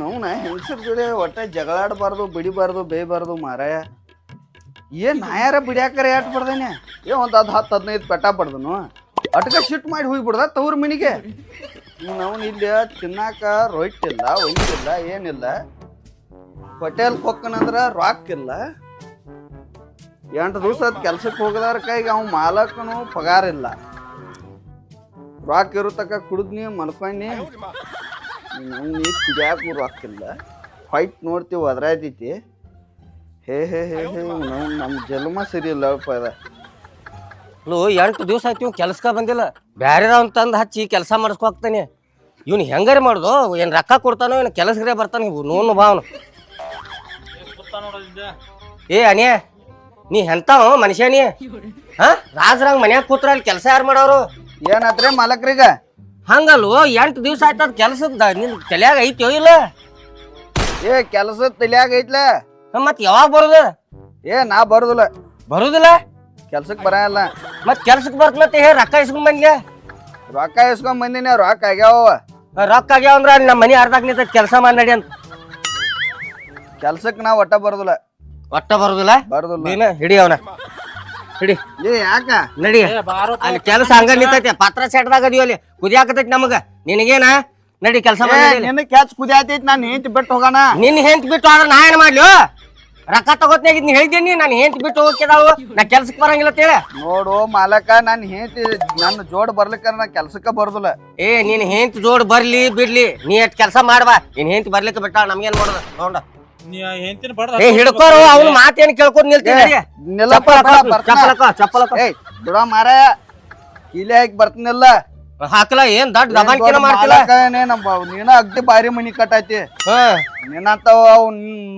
ನಾವು ಹೆಂಗಸರ ಜೋಡಿ ಒಟ್ಟ ಜಗಳಾಡಬಾರ್ದು, ಬಿಡಿಬಾರ್ದು, ಬೇಯಬಾರ್ದು ಮಾರಾಯ. ಏನ್ ನಾಯಾರ ಬಿಡ್ಯಾಕರ ಯಾಟ್ ಬಡ್ದೇನೆ? ಏ, ಒಂದ್ ಅದ್ ಹತ್ತು ಹದಿನೈದು ಪೆಟ್ಟ ಬಡ್ದನು. ಅಟ್ಕ ಶಿಟ್ ಮಾಡಿ ಹೋಗ್ಬಿಡ್ದ ತವ್ರ ಮನಿಗೆ. ನಾವು ಇಲ್ಲಿ ತಿನ್ನಾಕ ರೊಟ್ಟಿಲ್ಲ ಒಯ್ಯಿಲ್ಲ ಏನಿಲ್ಲ. ಹೋಟೆಲ್ ಕೊಕ್ಕನಂದ್ರ ರಾಕ್ ಇಲ್ಲ. ಎಂಟು ದಿವಸ ಕೆಲ್ಸಕ್ಕೆ ಹೋಗದಾರ ಕೈಗೆ ಅವ್ನು ಮಾಲಕನು ಪಗಾರ ಇಲ್ಲ. ರಾಕ್ ಇರೋ ತಕ ಕುಡಿದ್ನಿ ಮಲ್ಕೊಂಡಿ ನಂಗೆ ನೀ ಕುಡಿಯಾಕು ರೊಕ್ಕಿಲ್ಲ ಫೈಟ್ ನೋಡ್ತೀವಿ ಒದ್ರಾಯ್ತೈತಿ. ಹೇ ಹೇ ಹೇ ಹೇ ನಾವು ನಮ್ಮ ಜನ್ಮ ಸರಿ ಇಲ್ಲ ಅದ. ಎಂಟು ದಿವಸ ಆಯ್ತು ಇವ್ನು ಕೆಲಸಕ್ಕೆ ಬಂದಿಲ್ಲ. ಬ್ಯಾರೆದವ್ ತಂದು ಹಚ್ಚಿ ಕೆಲಸ ಮಾಡಿಸ್ಕೋಗ್ತಾನೆ ಇವ್ನು ಹೆಂಗಾರೆ ಮಾಡುದು? ಏನು ರೊಕ್ಕ ಕೊಡ್ತಾನೋ ಏನು ಕೆಲಸಗರೆ ಬರ್ತಾನೆ ಇವು ನೋನು ಭಾವನು ಏ ಅನಿಯ. ನೀ ಎಂತಾವ ಮನುಷ್ಯ ನೀ? ಹಾ? ರಾಜ್ರಂಗ್ ಮನ್ಯಾಗ ಕೂತ್ರ ಅಲ್ಲಿ ಕೆಲಸ ಯಾರು ಮಾಡೋರು? ಏನಾತ್ರಿ ಮಾಲಕ್ರೀಗ? ಹಂಗಲ್ವೋ ಎಂಟು ದಿವಸ ಆಯ್ತದ ಕೆಲಸದ ನಿನ್ ತಲ್ಯಾಗ ಐತೋ ಇಲ್ಲ? ಏ ಕೆಲಸ ತಲ್ಯಾಗ ಐತ್ಲ. ಮತ್ ಯಾವಾಗ ಬರುದು? ಏ ನಾ ಬರುದಿಲ್ಲ. ಬರುದಿಲ್ಲ? ಕೆಲ್ಸಕ್ಕೆ ಬರಲ್ಲ ಕೆಲ್ಸಕ್ ಬರ್ತ ಮತ್ತೆ ಹೇ ರೊಕ್ಕ ಇಸ್ಕೊಂಡ್ ಬಂದ್ಯ? ರೊಕ್ಕ ಇಸ್ಕೊಂಡ್ ಬಂದಿನ ರೊಕ್ಕ ಆಗ್ಯಾವ ರೊಕ್ಕ ಆಗ್ಯಾವ ಅಂದ್ರ ನಮ್ಮ ಮನೆ ಅರ್ಧಾಕ್ ನಿಂತ ಕೆಲಸ ಮಾಡಿ ಅಂತ. ಕೆಲ್ಸಕ್ ನಾ ಒಟ್ಟ ಬರುದಿಲ್ಲ. ಒಟ್ಟ ಬರುದಿಲ್ಲ? ಬರುದಿಲ್ಲ. ನೀನ ಹಿಡಿ ಅವನ. ಹಿಡಿ. ಏ ಯಾಕ? ನಡಿ. ಅಲ್ಲಿ ಕೆಲಸ ಹಂಗ ನಿಂತೈತಿ ಪತ್ರ ಸೆಟ್ದಾಗ ಅದೀವಿ ಅಲ್ಲಿ. ಕುದಿಯಾಕತೈತಿ ನಮಗ. ನಿನಗೇನ? ನಡಿ ಕೆಲಸ ನಿನ್ನ ಕ್ಯಾಚ್ ಕುದಿಯಾತೈತಿ ನಾನು ಹೆಂತಿ ಬಿಟ್ಟು ಹೋಗೋಣ. ನಿನ್ನ ಹೆಂಟ್ ಬಿಟ್ಟು ಆದ್ರೆ ನಾ ಏನ್ ಮಾಡ್ಲಿ ರೊಕ್ಕ ತಗೋತ್ನಾಗ ನೀ ಹೇಳಿದ್ದೀನಿ ನಾನು? ಹೆಂಟ್ ಬಿಟ್ಟು ಹೋಗಿದಾಳು ನಾ ಕೆಲ್ಸಕ್ಕೆ ಬರಂಗಿಲ್ಲ ಅಂತ ಹೇಳಿ. ನೋಡು ಮಾಲಕ ನಾನು ಹೆಂಟ್ ನನ್ನ ಜೋಡ್ ಬರ್ಲಿಕ್ಕ ನಾ ಕೆಲ್ಸಕ್ಕ ಬರುದಿಲ್ಲ. ಏ ನೀನ್ ಹೆಂಟ್ ಜೋಡ್ ಬರ್ಲಿ ಬಿಡ್ಲಿ. ನೀ ಎಷ್ಟ್ ಕೆಲಸ ಮಾಡ್ಬಾ. ನೀನ್ ಹೆಂಟ್ ಬರ್ಲಿಕ್ಕೆ ಬಿಟ್ಟ ನಮ್ಗೇನ್ ಮಾಡೋದು? ನೋಡ ನೀ ಹೆಂತಿನ ಬಡ್ದ ಏ ಹಿಡ್ಕೋರು ಅವ್ನ ಮಾತೇನ್ ಕೇಳ್ಕೊಂಡ್ ನಿಲ್ತೀನಿ ನಡಿ. ನಿಲ್ಲಪ್ಪ ಚಪ್ಪಲ್ ಹಾಕೋ, ಬರ್ತಾನ. ಚಪ್ಪಲ್ ಹಾಕೋ, ಚಪ್ಪಲ್ ಹಾಕೋ. ಏಯ್ ಬಿಡ ಮಾರಾಯ ಕೀಲೆ ಹಾಕಿ ಬರ್ತೀನಿಲ್ಲ ಹಾಕಲ? ಏನ್ ದೊಡ್ಡ ದಬಾನ್ಕಿನ ಮಾಡ್ತಿಲ್ಲ? ನೀನ ಅಗ್ದಿ ಬಾರಿ ಮನಿ ಕಟ್ಟಾತಿ. ಹಾ. ಅವ್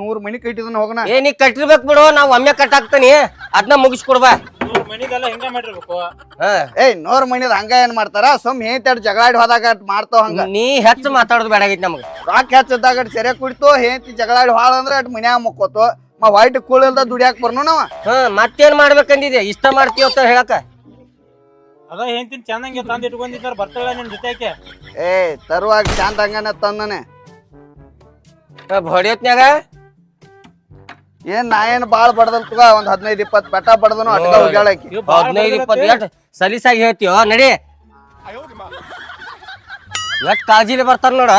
ನೂರ್ ಮನಿ ಕಟ್ಟಿದನ್ ಹೋಗಿ ಏ ನೀ ಕಟ್ಟಿರ್ಬೇಕು ಬಿಡು ನಾವ್ ಒಮ್ಮೆ ಕಟ್ಟಾಕ್ತಾನಿ. ಅದನ್ನ ಮುಗಿಸ್ಕೊಡ್ಬಾ ನೂರ್ ಮನಿಗೆಲ್ಲ ಹಿಂಗ ಮಾಡಿರ್ಬೇಕು. ಹಾ. ಏಯ್ ನೂರ್ ಮನಿ ಹಂಗ ಏನ್ ಮಾಡ್ತಾರ? ಸುಮ್ ಹೇಂತಾಡ್ ಜಗಳಾಡಿ ಹೋದಾಗ ಅಟ್ ಮಾಡ್ತಾವ ಹಂಗ. ನೀ ಹೆಚ್ಚು ಮಾತಾಡೋದು ಬೇಡಾಗೈತಿ ನಮಗ. ರಾಕ್ ಹೆಚ್ಚದಾಗ ಅಟ್ ಸೆರೆ ಕುಡಿತು ಹೇಂತಿ ಜಗಳಾಡಿ ಹಾಳ ಅಂದ್ರೆ ಅಟ್ ಮನ್ಯಾಗ ಮುಕ್ಕೋತು. ಮ ವೈಟ್ ಕೂಳಿಲ್ದ ದುಡಿಯಾಕ ಬರ್ನು ನಾವ. ಹಾ ಮತ್ತೇನ್ ಮಾಡ್ಬೇಕಂದಿದೆ ಇಷ್ಟ ಮಾಡ್ತೀವಿ ಅಂತ ಹೇಳಕ ಅದ ಹೆಂತಿನ ಚಂದಂಗೆ ತಂದ್ ಇಟ್ಕೊಂಡಿದ್ದಾರ ಬರ್ತಾಳ ನಿನ್ ಜೊತೆ ಏ ತರುವಾಗ ಶಾಂತ ಹಂಗನ ತಂದನೆ ಹೊಡಿಯೋತ್ನ್ಯಾಗ? ಏನ್ ನಾ ಏನ್ ಬಾಳ್ ಬಡದಲ್ ತುಗ ಒಂದ್ ಹದಿನೈದ್ ಇಪ್ಪತ್ ಪೆಟ್ಟ ಬಡದನು ಅಟ್ಕ ಹೋಗ್ಯಾಳಕಿ ಹದಿನೈದು. ಇಪ್ಪತ್ತು ಎಷ್ಟು ಸಲೀಸಾಗಿ ಹೇಳ್ತೀವೋ ನಡಿ. ಎಷ್ಟ್ ಕಾಳಜಿಲಿ ಬರ್ತಾರ ನೋಡ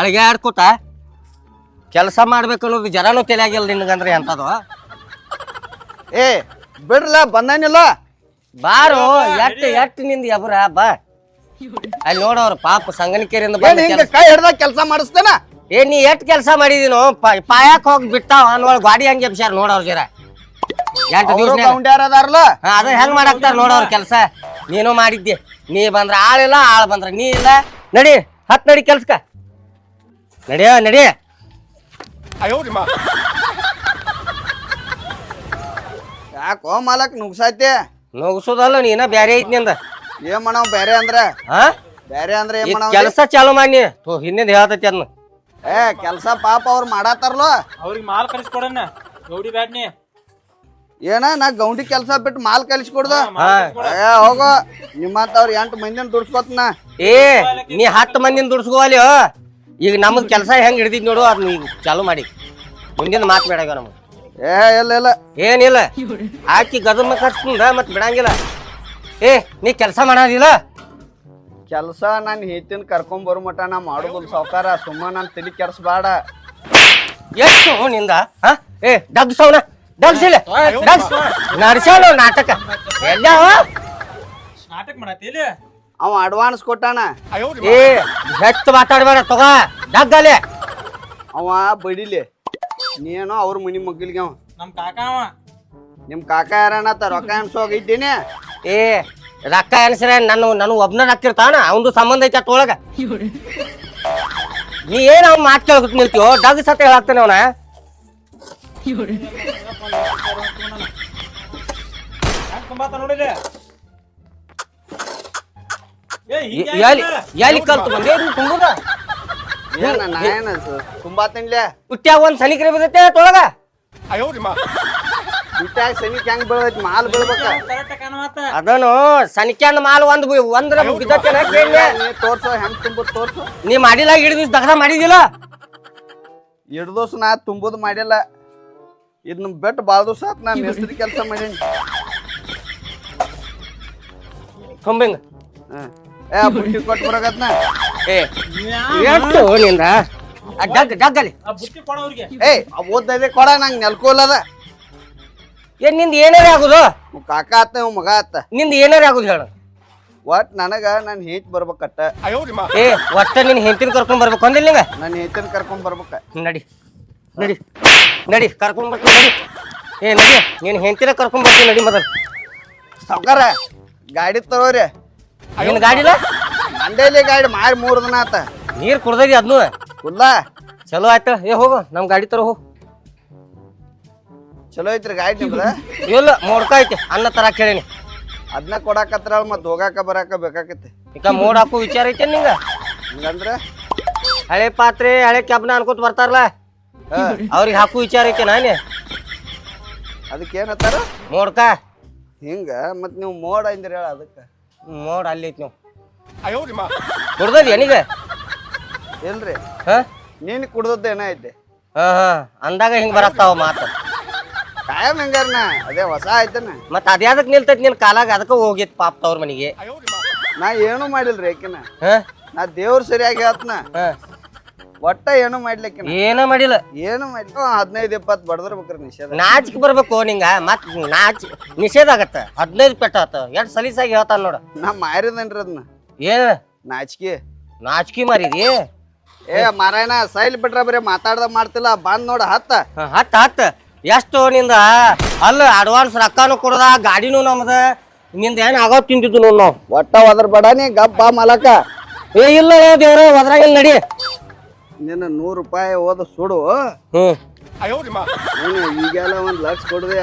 ಅಳಗೆ ಆಡ್ಕೋತ. ಕೆಲಸ ಮಾಡ್ಬೇಕು ಅನ್ನೋದು ಜರಾನು ಆಗಿಲ್ಲ ನಿನ್ಗಂದ್ರೆ ಎಂತದು. ಏ ಬಿಡ್ರಲ್ಲ ಬಂದಾನಿಲ್ಲ? ಬಾರೋ ಎಟ್ ಎಟ್ನಿಂದ ಎಬ್ರ ಬಾ. ಅಲ್ಲಿ ನೋಡವ್ರ ಪಾಪ ಸಂಗನಿಕೆರೆಯಿಂದ ಏನ್ ಬಂದ ಹಿಂಗ ಕೆಲ್ಸ. ಕೈ ಹಿಡ್ದಾಗ ಕೆಲಸ ಮಾಡಿಸ್ತೇನ? ಏ ನೀ ಎಟ್ ಕೆಲಸ ಮಾಡಿದೀನೋ? ಪಾಯಕ್ ಹೋಗಿ ಬಿಟ್ಟಾವ ಅನ್ನೋಳ ಗಾಡಿ ಹಂಗೆ ಎಬ್ಸ್ಯಾರ ನೋಡವ್ರ ಜರ. ಎಂಟು ದಿವಸ ಅದಾರಲ್ಲ ಹಾ ಅದ ಹೆಂಗ್ ಮಾಡಾಕ್ತಾರ ನೋಡವ್ರ ಕೆಲಸ. ನೀನು ಮಾಡಿದ್ದೆ. ನೀ ಬಂದ್ರ ಆಳಿಲ್ಲ ಆಳ್ ಬಂದ್ರ ನೀ ಇಲ್ಲ. ನಡಿ ಹತ್ ನಡಿ ಕೆಲ್ಸಕ್ಕ. ನಡಿಯ ನಡಿ. ಯಾಕೋ ಮಾಲಕ್ ನುಗ್ಸಾಯ್ತಿ? ನುಗ್ಸೋದಲ್ಲ ನೀನ ಬ್ಯಾರೆ ಐತಿ ನಿಂದ ಏನ್ ಮಾಡವ್ ಬ್ಯಾರೆ ಅಂದ್ರ? ಹಾ ಬ್ಯಾರೆ ಅಂದ್ರ ಏನ್ ಈ ಮಾಡವ್ ಕೆಲಸ ಚಾಲು ಮಾಡಿ ತೋ ಹಿಂದಿಂದ ಹೇಳತೈತಿ ಅದನ್ನ ಏ ಕೆಲಸ ಪಾಪ ಅವ್ರು ಮಾಡತ್ತಾರಲ್ಲ ಅವ್ರಿಗೆ ಮಾಲ್ ಕಲಿಸ್ಕೊಡನ್ನ ಗೌಡಿ ಬ್ಯಾಡ್ನಿ ಏನ ನಾ ಗೌಂಡಿ ಕೆಲಸ ಬಿಟ್ಟು ಮಾಲ್ ಕಲಿಸ್ಕೊಡ್ದ ಏ ಹೋಗೋ. ನಿಮ್ಮಂತವ್ರ ಎಂಟು ಮಂದಿನ ದುಡ್ಸ್ಕೊತ್ನ. ಏ ನೀ ಹತ್ತು ಮಂದಿನ ದುಡ್ಸ್ಕೋవాలి ಈಗ ನಮ್ದು ಕೆಲಸ ಹೆಂಗ್ ಹಿಡಿದಿದ್ ನೋಡು ಅದನ್ನ ಈಗ ಚಾಲು ಮಾಡಿ. ಮುಂದಿನ ಮಾತು ಬೇಡ ನಮಗ್. ಏ ಇಲ್ಲ ಇಲ್ಲ ಏನಿಲ್ಲ ಹಾಕಿ ಗದಮ ಕಟ್ಸ್ಕೊಂಡ ಮತ್ ಬಿಡಂಗಿಲ್ಲ ಏ ನೀ ಕೆಲಸ ಮಾಡೋದಿಲ್ಲ ಕೆಲಸ ನಾನು ಹೇತಿನ ಕರ್ಕೊಂಡ್ ಬರೋ ಮಟ ನಾ ಮಾಡುದಿಲ್ಲ ಸಾವುಕಾರ ಸುಮ್ಮ ನನ್ ತಿಳಿ ಕೆಡ್ಸ್ಬೇಡ ಎಷ್ಟು ನಿಂದ ಹಾ ಏ ಡಗ್ಸವನ ಡಗ್ಸಿಲ್ಲ ಡಗ್ಸ್ ನಡ್ಸ್ಯಾವ ನಾಟಕ ಎಲ್ಲ ನಾಟಕ ಮಾಡತ್ತಿ ಇಲ್ಲಿ ಅವ ಅಡ್ವಾನ್ಸ್ ಕೊಟ್ಟಾನ ಏ ಹೆಚ್ಚು ಮಾತಾಡ್ಬೇಡ ತಗ ಡಗ್ಗಲೆ ಅವ ಬಡಿಲಿ ನೀನೋ ಅವ್ರ ಮನಿ ಮಗ್ಗಿಲ್ಗೆ ಅವ. ನಮ್ ಕಾಕ ಅವ. ನಿಮ್ ಕಾಕ ಯಾರಣ್ಣ ರೊಕ್ಕ ಎಣ್ಸೋಗಿದ್ದೀನಿ ಏ ರೊಕ್ಕ ಎಣಸ್ರೆ ನನ್ನ ನನ್ನ ಒಬ್ನ ಹಾಕಿರ್ತಾನ ಅವಂದು ಸಂಬಂಧ ಐತೆ ಅಟ್ಟೊಳಗ ನೀ ಏನ್ ಅವ್ನ ಮಾತು ಕೇಳ್ಕೊತ ನಿಲ್ತೀವೋ ಡಗ್ ಸತ್ತ ಹೇಳಾಕ್ತಾನೆ ಅವನ. ತುಂಬಾತ ನೋಡಿಲ್ಲ ಎಲ್ಲಿ ಎಲ್ಲಿ ಕಲ್ತು ಬಂದೆ? ನೀನ್ ತುಂಬುದ ಏನ ನಾ ಏನ ತುಂಬಾ ತಿನ್ಲೆ. ಹುಟ್ಟ್ಯಾಗ ಒಂದ್ ಸನಿಕ್ರಿ ಬಿದ್ದೈತೆ ತೊಳಗ? ಬಿಟ್ಟಾಗ ಸನಿಕ್ ಹೆಂಗ್ ಬೀಳೈತಿ? ಮಾಲ್ ಬೀಳ್ಬೇಕ. ಅದನು ಸನಿಕ್ಯಾನ ಮಾಲ್ ಒಂದ್ ಬಿ- ಒಂದ್ರ ಬಿದ್ದತ್ತೇನ ಕೇಳಿ ನೀ ತೋರ್ಸು ಹೆಂಗ್ ತುಂಬುದ್ ತೋರ್ಸು? ನೀ ಮಾಡಿಲ್ಲ ಹಿಡಿದು ದಗದ ಮಾಡಿದಿಲ್ಲ ಹಿಡ್ದೋಸ್ ನಾ ತುಂಬುದ್ ಮಾಡಿಲ್ಲ. ಇದನ್ನ ಬೆಟ್ಟು ಭಾಳ ದಿವಸ ಆತ್ ನಾ ಮೇಸ್ತ್ರಿ ಕೆಲಸ ಮಾಡೀನಿ. ತುಂಬಿಂಗ ಹಾ. ಏ ಬುಟ್ಟಿ ಕೊಟ್ಟು ಬರಕತ್ನ. ಏ ಎಷ್ಟು ನಿಂದ ಆ ಡಗ್ ಡಗ್ಗಲಿ ಅವ್ರಿಗೆ. ಏಯ್ ಓದ್ದೈದೆ ಕೊಡ ನಂಗೆ ನೆಲ್ಕೋಲದ ಏನ್ನಿಂದ ಏನಾರ ಆಗುದು? ಕಾಕ ಆತ ಇವ್ ಮಗ ಆತ. ನಿಂದ ಏನಾರ ಆಗುದು ಹೇಳು. ಒಟ್ ನನಗ ನನ್ ಹೇಟ್ ಬರ್ಬೇಕಟ್ಟ. ಏ ಒಟ್ಟ ನಿನ್ ಹೆಂಡತಿನ ಕರ್ಕೊಂಡ್ ಬರ್ಬೇಕು ಅಂದಿಲ್ಲ ನಿಂಗ? ನನ್ ಹೇತನ್ ಕರ್ಕೊಂಡ್ ಬರ್ಬೇಕ. ನಡಿ ನಡಿ ನಡಿ ಕರ್ಕೊಂಡ್ ಬರ್ತೀನಿ ನಡಿ. ಏ ನಡಿ ನೀನ್ ಹೆಂಡತಿನ ಕರ್ಕೊಂಡ್ ಬರ್ತೀನಿ ನಡಿ ಮೊದಲು ಸಾವ್ಕಾರ ಗಾಡಿ ತರೋರಿ ನಿನ್ ಗಾಡಿಲ ಮಂಡೇಲಿ ಗಾಡಿ ಮಾರಿ ಮೂರು ದಿನ ಆತ. ನೀರ್ ಕುಡ್ದದಿ ಅದ್ನು? ಕುಲ್ಲ ಚಲೋ ಆಯ್ತ. ಏ ಹೋಗು. ನಮ್ ಗಾಡಿ ತರ ಹೋಗು. ಚಲೋ ಐತ್ರಿ ಗಾಡಿ ನಿಮ್ದ? ಇಲ್ಲ ಮೋಡ್ಕ ಐತಿ. ಅನ್ನ ತರ ಕೇಳಿನಿ ಅದನ್ನ ಕೊಡಾಕತ್ರ ಮತ್ ಹೋಗಾಕ ಬರಾಕ ಬೇಕಾಕತಿ ಈಗ ಮೋಡ್ ಹಾಕು ವಿಚಾರ ಐತೆ ನಿಂಗ? ಹಂಗಂದ್ರ? ಹಳೆ ಪಾತ್ರೆ ಹಳೆ ಕ್ಯಾಬ್ನ ಅನ್ಕೋತ ಬರ್ತಾರಲ್ಲ? ಅವ್ರಿಗೆ ಹಾಕು ವಿಚಾರ ಐತೆ ನಾನೇ. ಅದಕ್ಕೆ ಏನತ್ತಾರ ಮೋಡ್ಕ. ಹಿಂಗ ಮತ್ ನೀವು ಮೋಡ ಅಂದ್ರಿ ಹೇಳ ಅದಕ್ಕ. ಮೋಡ್ ಅಲ್ಲಿ ಐತಿ ನೀವು. ಕುಡ್ದದಿ ಏನೀಗ ಇಲ್ರಿ ಹಾ? ನೀನ್ ಕುಡ್ದದ್ದು ಏನ ಐತೆ? ಹಾ ಹಾ. ಅಂದಾಗ ಹಿಂಗ್ ಬರತ್ತಾವ ಮಾತು. ಟೈಮ್ ಹೆಂಗಾರನ? ಅದೇ ಹೊಸ ಆಯ್ತನ? ಮತ್ ಅದ್ಯಾದಕ್ ನಿಲ್ತೈತಿ ನಿನ್ ಕಾಲಾಗ? ಅದಕ್ಕ ಹೋಗಿತ್ ಪಾಪ ತವ್ರ ಮನಿಗೆ. ನಾ ಏನು ಮಾಡಿಲ್ರಿ ಯಾಕಿನ ಹಾ? ನಾ ದೇವ್ರ ಸರಿಯಾಗಿ ಹೇಳ್ತನ. ಹಾ. ಒಟ್ಟ ಏನು ಮಾಡ್ಲಿಕ್ಕೆ ಏನ ಮಾಡಿಲ್ಲ. ಏನು ಮಾಡಿ ಹದಿನೈದು ಇಪ್ಪತ್ತು ಬಡದಿರ್ಬೇಕ್ರಿ ನಿಷೇಧ. ನಾಚಿಕ್ ಬರ್ಬೇಕು ನಿಂಗ. ಮತ್ ನಾಚ್ ನಿಷೇಧ ಆಗತ್ತ. ಹದಿನೈದು ಪೆಟ್ಟ ಆತ. ಎಷ್ಟ್ ಸಲೀಸಾಗಿ ಹೇಳ್ತಾನ ನೋಡ. ನಾ ಮಾರಿದನ್ರಿ ಅದನ್ನ ಏನ ನಾಚಿಕೆ. ನಾಚಿಕೆ ಮಾರಿದಿ? ಏ ಮಾರಾಯಣ ಸೈಲ್ ಬಿಟ್ರ ಬರೀ ಮಾತಾಡ್ದ ಮಾಡ್ತಿಲ್ಲ ಬಂದ್ ನೋಡ ಹತ್ತ. ಹತ್ತ ಹತ್ತ. ಎಷ್ಟು ನಿಂದ? ಅಲ್ಲ ಅಡ್ವಾನ್ಸ್ ರೊಕ್ಕನು ಕೊಡದ ಗಾಡಿನೂ ನಮ್ದ. ನಿಂದ ಏನ್ ಆಗೋ ತಿಂತಿದ್ದು ನೋಡ್ ನಾವು. ಒಟ್ಟ ಒದ್ರ ಬಡ ನೀ ಗಪ್ಪ ಮಲಕ. ಏ ಇಲ್ಲ ಏ ದೇವ್ರ ಒದ್ರಾಗಿಲ್ಲ ನಡಿ? ನಿನ್ನ ನೂರು ರೂಪಾಯಿ ಓದ ಸುಡು. ಹ್ಮ್. ಏನು ಈಗೆಲ್ಲ ಒಂದ್ ಲಕ್ಷ ಕೊಡ್ದೆ.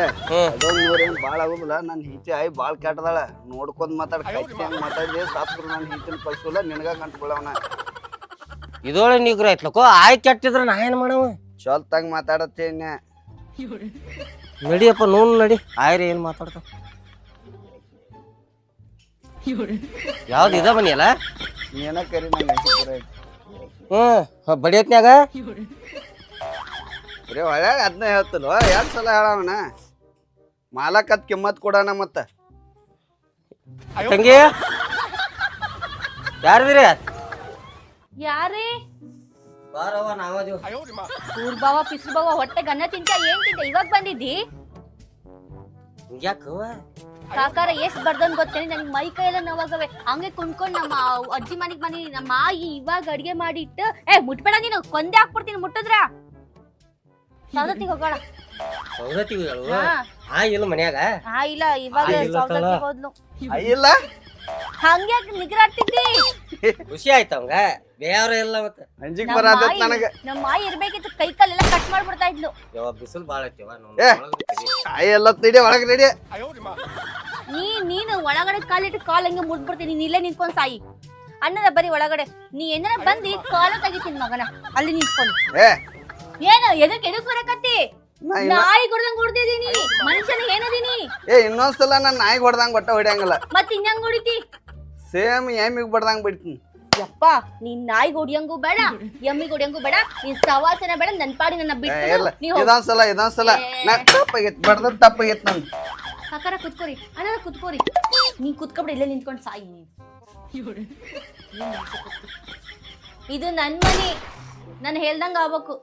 ಅದೊಂದ್ ನೂರೇನ್ ಬಾಳ ಆಗುದಿಲ್ಲ. ನನ್ ಹಿಂಚೆ ಆಯ್ ಬಾಳ್ ಕೆಟ್ಟದಾಳ. ನೋಡ್ಕೊಂಡ್ ಮಾತಾಡ್ ಹಂಗ್ ಮಾತಾಡಿದೆ ಸಾತ್ರು ನನ್ ಹಿಂಚಿನ ಕಳ್ಸೋಲ್ಲ ನಿನಗ ಕಂಟ್ಬಿಡವನ ಇದೊಳ ನಿಗ್ರ ಐತ್ಲಕೋ ಆಯ್ ಕೆಟ್ಟಿದ್ರ ನಾ ಏನ್ ಮಾಡವ? ಚೊಲ್ತಂಗ್ ಮಾತಾಡತ್ತೇನೆ ನಡಿಯಪ್ಪ ನೋನ್ ನಡಿ. ಆಯ್ರಿ ಏನ್ ಮಾತಾಡ್ತ ಯಾವ್ದು ಇದ ಬನ್ನಿಯಲ್ಲ ನೀನ ಕರಿ ನಂಗೆ ಹ್ಮ್ ಬಡಿಯತ್ನ್ಯಾಗ? ಬರೀ ಒಳ್ಳೆ ಅದನ್ನ ಹೇಳ್ತಲ್ವ? ಎರಡು ಸಲ ಹೇಳವನ? ಮಾಲಕತ್ ಕಿಮ್ಮತ್ ಕೊಡೋಣ ಮತ್ತ. ತಂಗಿ? ಯಾರದಿರಿ? ಯಾರೇ? ಬಾರವ್ವ ನಾವದೀವ್. ಊರ್ ಬಾವ ಪಿಸ್ರು ಬಾವ ಹೊಟ್ಟೆ ಅನ್ನ ತಿಂತ ಏನ್ ತಿಂತ ಇವಾಗ ಬಂದಿದ್ದಿ? ಯಾಕವ್ವ ಕಾಕಾರ ಎಷ್ಟ್ ಬರ್ದನ್ ಗೊತ್ತೇನೆ? ನನ್ ಮೈ ಕೈ ಎಲ್ಲ ನೋವಾಗವೆ ಹಂಗೆ ಕುಣ್ಕೊಂಡ್ ನಮ್ಮ ಅಜ್ಜಿ ಮನೆಗ್ ಬಂದಿನಿ. ನಮ್ಮ ಮಾಯಿ ಇವಾಗ ಅಡ್ಗೆ ಮಾಡಿಟ್ಟು ಏ ಮುಟ್ಬೇಡ ನೀನು. ಕೊಂದೆ ಹಾಕ್ಬಿಡ್ತೀನಿ ಮುಟ್ಟಿದ್ರ? ಸೌದತ್ತಿಗೆ ಹೋಗೋಣ. ಸೌದತ್ತಿಗೆ ಹೇಳು ಆ ಇಲ್ಲ ಮನ್ಯಾಗ? ಆ ಇಲ್ಲ ಇವಾಗ ಇಲ್ಲ ತಲ. ಸೌದತ್ತಿಗೆ ಹೋದ್ಲು. ಇಲ್ಲ? ಹಂಗ್ಯಾಕ್ ನಿಗ್ರಾಡ್ತಿದ್ದಿ ಖುಷಿ ಆಯ್ತ ಅವಂಗ. ಇಲ್ಲ ಮತ್ತೆ. ಅಂಜಿಕ್ ನಮ್ಮ ನನಗ. ಇರ್ಬೇಕಿತ್ತು ಕೈ ಕಾಲೆಲ್ಲ ಕಟ್ ಮಾಡ್ಬಿಡ್ತಾ ಇದ್ಲು. ಯಾವ ಬಿಸಿಲು ಬಾಳ ಐತಿವ. ಕಾಯಿ ಎಲ್ಲ ತಿಡಿ ಒಳಗ್ ರೆಡಿ ನೀ ನೀನು ಒಳಗಡೆ ಕಾಲಿಟ್ಟು ಕಾಲ್ ಹಂಗೆ ಮುಟ್ಬಿಡ್ತೀನಿ ನೀನ್ ಇಲ್ಲೇ ನಿಂತ್ಕೊಂಡ್ ಸಾಯಿ. ಅಣ್ಣನ ಬರೀ ಒಳಗಡೆ. ನೀ ಏನಾರ ಬಂದಿ ಕಾಲ ತೆಗಿತೀನಿ ಮಗನ. ಅಲ್ಲಿ ನಿಂತ್ಕೊಂಡು. ಏನು ಎದಕ್ ಎದಕ್ ಬರಕತ್ತಿ ನಾ ಇನ್ನ ನಾಯಿ ಗುಡ್ದಂಗ್ ಹೊಡ್ದಿದೀನಿ ಮನುಷ್ಯನ ಏನದೀನಿ? ಏ ಇನ್ನೊಂದ್ಸಲ ನಾನ್ ನಾಯಿಗೆ ಹೊಡ್ದಂಗ್ ಬಟ್ಟ ಹೊಡ್ಯಂಗಿಲ್ಲ. ಮತ್ ಇನ್ನಂಗ್ ಹೊಡಿತಿ? ಸೇಮ್ ಎಮ್ಮಿಗ್ ಬಡ್ದಂಗ್ ಬಿಡ್ತೀನಿ. ಯಪ್ಪ ನೀನ್ ನಾಯಿ ಹೊಡಿಯಂಗೂ ಬೇಡ ಎಮ್ಮಿ ಹೊಡಿಯಂಗೂ ಬೇಡ ನೀನ್ ಸವಾಸನ ಬೇಡ ನನ್ ಪಾಡಿ ನನ್ನ ಏ, ಬಿಟ್ಟು ಇಲ್ಲ ನೀ ಹೋಗ್. ಇದೊಂದ್ಸಲ ಇದೊಂದ್ಸಲ. ನಾ ತಪ್ಪಾಗೈತ್ ಬಡ್ದ ತಪ್ಪಾಗೈತ್ ನನ್ ಕಾಕಾರ ಕುತ್ಕೋರಿ. ಅಣ್ಣ ಕುತ್ಕೋರಿ. ನೀನ್ ಕುತ್ಕೊಬಿಡಿ ಇಲ್ಲೇ ನಿಂತ್ಕೊಂಡ್ ಸಾಯಿ ನೀನ್. ಇದು ನನ್ ಮನಿ. ನಾನು ಹೇಳ್ದಂಗ ಆಗ್ಬೇಕು.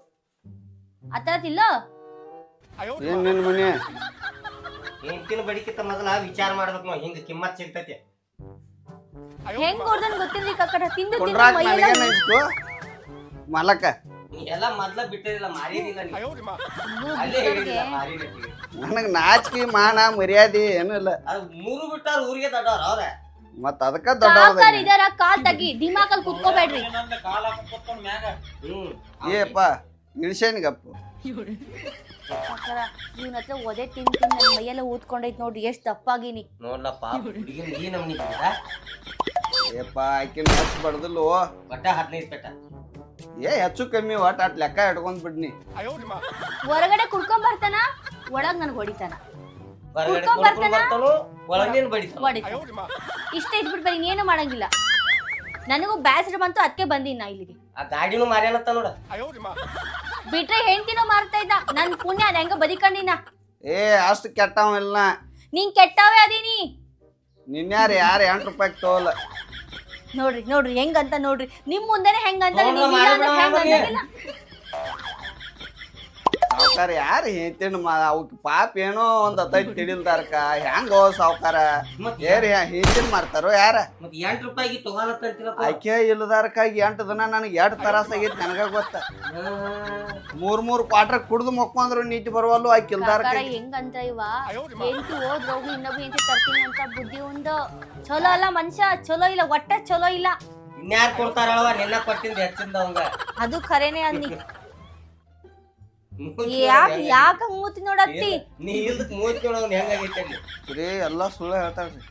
ಅತ್ತಾತಿಲ್ಲ ಏನ್ ನಿನ್ ಮನಿ? ಹೆಂಡತಿನ ಬಡಿಕಿತ್ತ ಮೊದಲ ವಿಚಾರ ಮಾಡ್ಬೇಕು ನಾವು ಹಿಂಗ ಕಿಮ್ಮತ್ ಸಿಗ್ತೈತಿ. ಹೆಂಗ್ ಹೊಡ್ದನ್ ಗೊತ್ತಿಲ್ಲ ಕಾಕಡ ತಿಂದು ತಿಂದು ಕುಂಡ್ರಾಕ್ ಮೈಯೆಲ್ಲ ನನಗೆ ನೆನ್ಸ್ಕೊ ಮಲಕ. ನೀ ಎಲ್ಲ ಮೊದ್ಲ ಬಿಟ್ಟಿದಿಲ್ಲ ಮಾರಿದಿಲ್ಲ ನೀ. ಇವ್ರು ಅಲ್ಲೇ ಬಿಟ್ಟೋರ್ಗೆ ಹೇಳಿದಿಲ್ಲ ಮಾರಿದಿ ನನಗ್ ನಾಚಿಕೆ ಮಾನ ಮರ್ಯಾದೆ ಏನೂ ಇಲ್ಲ. ಅದು ಮೂರು ಬಿಟ್ಟಾರ ಊರಿಗೆ ದೊಡ್ಡವ್ರ ಅವ್ರೆ. ಮತ್ ಅದಕ್ಕ ದೊಡ್ಡ ದೊಡ್ಡವ್ರದ ಇದಾರ ಕಾಲ್ ತಗಿ ದಿಮಾಕಲ್ ಕುತ್ಕೋಬೇಡ್ರಿ. ಕಾಲ ಮ್ಯಾಗ. ಹ್ಮ್. ಗಪ್ಪು. ಕಾಕರ ಇವ್ನ ಹತ್ರ ಒದೆ ತಿನ್ ತಿನ್ ನನ್ನ ಮೈಯೆಲ್ಲ ಊದ್ಕೊಂಡೈತ್ ನೋಡ್ರಿ ಎಷ್ಟು ದಪ್ಪಾಗಿನಿ. ನೋಡ್ಲಪ್ಪ ಹುಡುಗಿ ಈ ನಮ್ನಿ ಏಪ್ಪ ಆಕಿನ ಹೆಚ್ಚು ಬಡ್ದಿಲ್ಲ. ಒಟ್ಟ ಹದಿನೈದು ಪೆಟ್ಟ. ಏ ಹೆಚ್ಚು ಕಮ್ಮಿ ಒಟ್ಟ ಅಟ್ ಲೆಕ್ಕ ಇಟ್ಕೊಂಡ್ ಬಿಡ್ನಿ. ಹೊರಗಡೆ ಕುಡ್ಕೊಂಡ್ ಬರ್ತಾನ ಒಳಗ್ ನನ್ಗೆ ಹೊಡಿತಾನ. ಹೊರಗಡೆ ಕುಡ್ಕೊಂಡ್ ನೋಡ್ಕೊಂಡ್ ಬರ್ತಾನ? ಬರ್ತಾನು ಒಳಗಿನ ಬಡಿತಾನ. ಇಷ್ಟ ಇದ್ಬಿಟ್ಟು ಬರೀ ಇನ್ನೇನು ಮಾಡಂಗಿಲ್ಲ. ನನಗೂ ಬ್ಯಾಸರ ಬಂತು ಅದಕ್ಕೆ ಬಂದಿನ ನಾ ಇಲ್ಲಿಗೆ. ಆ ಗಾಡಿನೂ ಮಾರ್ಯಾನತ್ತ ನೋಡ. ಬಿಟ್ರೆ ಹೆಂಡತಿನೂ ಮಾರ್ತಾ ಇದ್ದ. ನನ್ ಪುಣ್ಯ ಅದ ಹೆಂಗ ಬದಿಕೊಂಡಿನ ಏ ಅಷ್ಟು ಕೆಟ್ಟವ ಇಲ್ಲ ನೀನ್ ಕೆಟ್ಟವೇ ಅದೀನಿ. ನಿನ್ಯಾರ ಯಾರು ಎಂಟು ರೂಪಾಯಿ ತೋಲ. ನೋಡ್ರಿ ನೋಡ್ರಿ ಹೆಂಗಂತ ನೋಡ್ರಿ. ನಿಮ್ ಮುಂದೆನೆ ಹೆಂಗಂತ ನೋಡ್ರಿ, ಮಾಡ್ಬಿಡ ಮಾಮೂಲಿ. ಸಾವ್ಕಾರ ಯಾರು ಹೆಂತಿನ ಮಾ ಅವಕ್ಕೆ ಪಾಪ ಏನೋ ಒಂದ್ ಹತ್ತೈದು ತಿಳಿಲ್ದಾರ್ಕ. ಹೆಂಗೋ ಸಾವುಕಾರ? ಮತ್ತ್ ಏರಿ ಹಿಂತಿನ ಮಾಡ್ತಾರೋ ಯಾರ? ಮತ್ ಎಂಟ್ ರೂಪಾಯಿಗೆ ತಗೋಲತ್ತಂತಿರಪ್ಪ ಆಕೆ ಇಲ್ಲದಾರಕ ಎಂಟು ದಿನ ನನಗೆ ಎರಡು ತರಾಸ ಆಗೈತಿ ನನಗ ಗೊತ್ತ. ಮೂರ್ ಮೂರ್ ಕ್ವಾಟ್ರ್ ಕುಡ್ದು ಮಕ್ಕೊಂದ್ರು ನೀತಿ ಬರುವಲ್ಲು ಆಕೆ ಇಲ್ದಾರ್ಕ. ಹೆಂಗಂತ ಇವ? ಎಂತಿ ಹೋದ್ ಹೋಗಿ ಇನ್ನೊಬ್ಬ ತರ್ತೀನಿ ಅಂತ ಬುದ್ಧಿ ಉಂದ ಚಲೋ ಅಲ್ಲ ಮನುಷ್ಯ? ಚಲೋ ಇಲ್ಲ ಒಟ್ಟ ಚಲೋ ಇಲ್ಲ. ಇನ್ಯಾರು ಕೊಡ್ತಾರಲ್ವ ನಿನ್ನ ಕೊಟ್ಟಿಂದ ಹೆಚ್ಚಿಂದ ಅವಂಗ. ಅದು ಖರೇನೆ ಅನ್ನಿ. ಯಾಕ ಯಾಕ ಮೂತಿ ನೋಡತ್ತಿ? ನೀ ಇಲ್ದಕ್ ಮೂವತ್ ಅವ್ನ ಹೆಂಗಾಗೈತೆ ಅಲ್ಲಿ? ಬರೀ ಎಲ್ಲಾ ಸುಳ್ಳು ಹೇಳ್ತಾಳ್ರಿ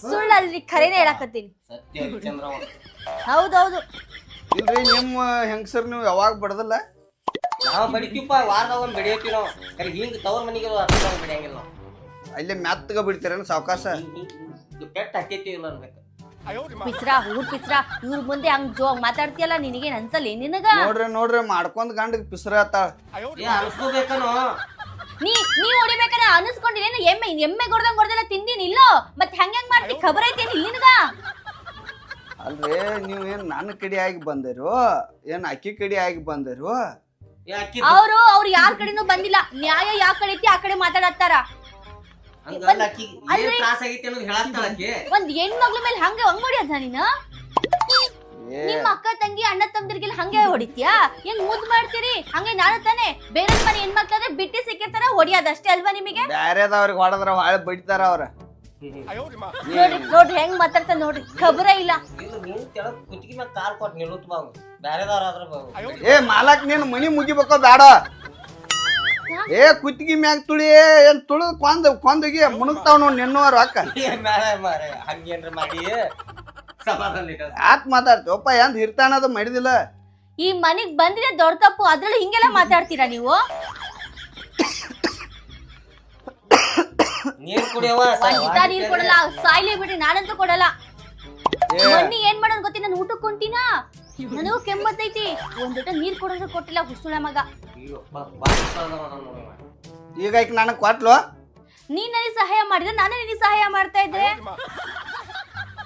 ಸುಳ್ಳು ಅಲ್ಲಿ ಖರೇನೆ ಹೇಳಕತ್ತೀನಿ. ಸತ್ಯ ಹರಿಶ್ಚಂದ್ರ ಅವ. ಹೌದೌದು. ಇಲ್ರಿ ನಿಮ್ಮ ಹೆಂಗಸರ್ ನೀವು ಯಾವಾಗ ಬಡದಲ್ಲ? ನಾವ್ ಬಡಿತೀವಪ್ಪ ವಾರದಾಗ ಒಂದ್ ಬೆಡಿಯತ್ತೀವಿ ನಾವು. ಕರೆ ಹಿಂಗ್ ತವ್ರ ಮನೆಗೆ ಅರ್ಥ ಬೆಡಿಯಂಗಿಲ್ಲ ನಾವು. ಅಲ್ಲಿ ಮೆತ್ತಗ ಬಿಡ್ತೀರೇನು ಸಾವಕಾಶ? ಕೆಟ್ಟ ಪೆಟ್ಟ ಹಾಕೈತಿ ಇಲ್ಲ ಅನ್ಬೇಕು. ಪಿಸ್ರ ಊರ್ ಪಿಸ್ರ ಇವ್ರ ಮುಂದೆ ಹಂಗ್ ಜೋಗ್ ಮಾತಾಡ್ತಿಯಲ್ಲ ನಿನಗೇನ್ ಅನ್ಸಲ್ಲ ನಿನಗ? ನೋಡ್ರಿ ನೋಡ್ರಿ ಮಾಡ್ಕೊಂಡ್ ಗಂಡ ಪಿಸ್ರ ಆತಾಳ ಏ ಅನ್ಸ್ಕೋಬೇಕನೋ? ನೀ ನೀ ಹೊಡಿಬೇಕಾದ್ರೆ ಅನಿಸ್ಕೊಂಡಿರೇನು ಎಮ್ಮೆ ಎಮ್ಮೆ ಗೊಡ್ದಂಗ್ ಕೊಡ್ದೆಲ್ಲ ತಿಂದಿನಿ ಇಲ್ಲೋ? ಮತ್ತೆ ಹೆಂಗ್ ಹೆಂಗ್ ಮಾಡ್ತಿ? ಖಬರ್ ಐತೇನಿ ನಿನಗ? ಅಲ್ರಿ ನೀವು ಏನ್ ನನ್ನ ಕಡೆ ಆಗಿ ಬಂದಿರು? ಏನ್ ಅಕ್ಕಿ ಕಡೆ ಆಗಿ ಬಂದಿರು? ಅವರು ಅವ್ರು ಯಾರ ಯಾರ್ ಕಡೆನೂ ಬಂದಿಲ್ಲ. ನ್ಯಾಯ ಯಾವ ಕಡೆ ಐತಿ ಆ ಕಡೆ ಮಾತಾಡತ್ತಾರ. ಹಂಗಲ್ಲ ಅಕ್ಕಿ ಏನ್ ಅಲ್ರಿ. ತ್ರಾಸ ಆಗೈತಿ ಅನ್ನೋದು ಹೇಳತ್ತಾಳ ಆಕಿ. ಒಂದ್ ಹೆಣ್ಮಗ್ಳ ಮೇಲೆ ಹಂಗೆ ಹಂಗ್ ಹೊಡಿಯೋದ ನೀನು? ನಿಮ್ಮ ಅಕ್ಕ ತಂಗಿ ಅಣ್ಣ ತಮ್ಮದಿರ್ಗೆಲ್ಲ ಹಂಗೆ ಹೊಡಿತ್ಯಾ? ಹೆಂಗ್ ಮುದ್ ಮಾಡ್ತೀರಿ? ಹಂಗೆ ನಾನು ತಾನೆ ಬೇರೆ ಮನೆ ಹೆಣ್ಮಕ್ಳಾದ್ರೆ ಬಿಟ್ಟಿ ಸಿಕ್ಕಿರ್ತಾರ ಹೊಡಿಯೋದಷ್ಟೇ ಅಲ್ವಾ ನಿಮಗೆ? ಬ್ಯಾರೆದವ್ರಿಗೆ ಹೊಡೆದ್ರ ಹಾಳೆ ಬಡಿತಾರ ಅವ್ರ. ನೋಡ್ರಿ ನೋಡ್ರಿ ಹೆಂಗ್ ಮಾತಾಡ್ತಾನೆ ನೋಡ್ರಿ. ಖಬರ ಇಲ್ಲ. ಇಲ್ಲ ನೀನು ಕೆಳಗ್ ಕುತ್ತಿಗೆ ಮ್ಯಾಗ ಕಾಲ್ ಕೊಟ್ಟು ನಿಲ್ಲುತ್ತ ಬಾ ಅವ್ನು ಬ್ಯಾರೆದವ್ರ ಆದ್ರ ಬಾ ಏ ಮಾಲಕ್ ನೀನ್ ಮನಿ ಮುಗಿಬೇಕೋ ಬೇಡ. ಏ ಕುತ್ತಿಗೆ ಮ್ಯಾಗ ತುಳಿ ಏನ್ ತುಳಿದ್ ಕೊಂದ್ ಕೊಂದಿಗೆ ಮುಣಗ್ತಾವ್ ನೋಡ್ ನಿನ್ನೋರು ಅಕ್ಕ. ಆತ್ ಹಂಗೇನ್ರ ಮಾಡಿ? ಸಮಾಧಾನ ಮಡಿದಿಲ್ಲ ಯಾತ್ ಮಾತಾಡ್ತೀವಪ್ಪ ಎಂದ್ ಹಿರ್ತಾನದ ಮಾಡಿದಿಲ್ಲ. ಈ ಮನೆಗ್ ಬಂದಿದೆ ದೊಡ್ಡ ತಪ್ಪು ಅದ್ರಲ್ಲಿ ಹಿಂಗೆಲ್ಲ ಮಾತಾಡ್ತೀರಾ ನೀವು? ನೀರ್ ಕುಡಿಯವ ನೀರ್ ಕೊಡಲ್ಲ ಸಾಯ್ಲಿ ಬಿಡಿ ನಾನಂತೂ ಕೊಡಲ್ಲ. ಮೊನ್ನೆ ಏನ್ ಮಾಡೋದ್ ಗೊತ್ತಿ? ನಾನು ಊಟಕ್ಕೆ ಕೊಂಟಿನ ನನಗೂ ಕೆಮ್ಮತ್ತೈತಿ. ಒಂದ್ ಊಟ ನೀರ್ ಕೊಡೋದ್ರು ಕೊಟ್ಟಿಲ್ಲ ಹುಸುಳ ಮಗ. ಈಗ ಈಗ ನನಗ್ ಕೊಟ್ಲು? ನೀನ್ ನನಗೆ ಸಹಾಯ ಮಾಡಿದ್ರೆ ನಾನು ನಿನಗೆ ಸಹಾಯ ಮಾಡ್ತಾ ಇದ್ದೆ.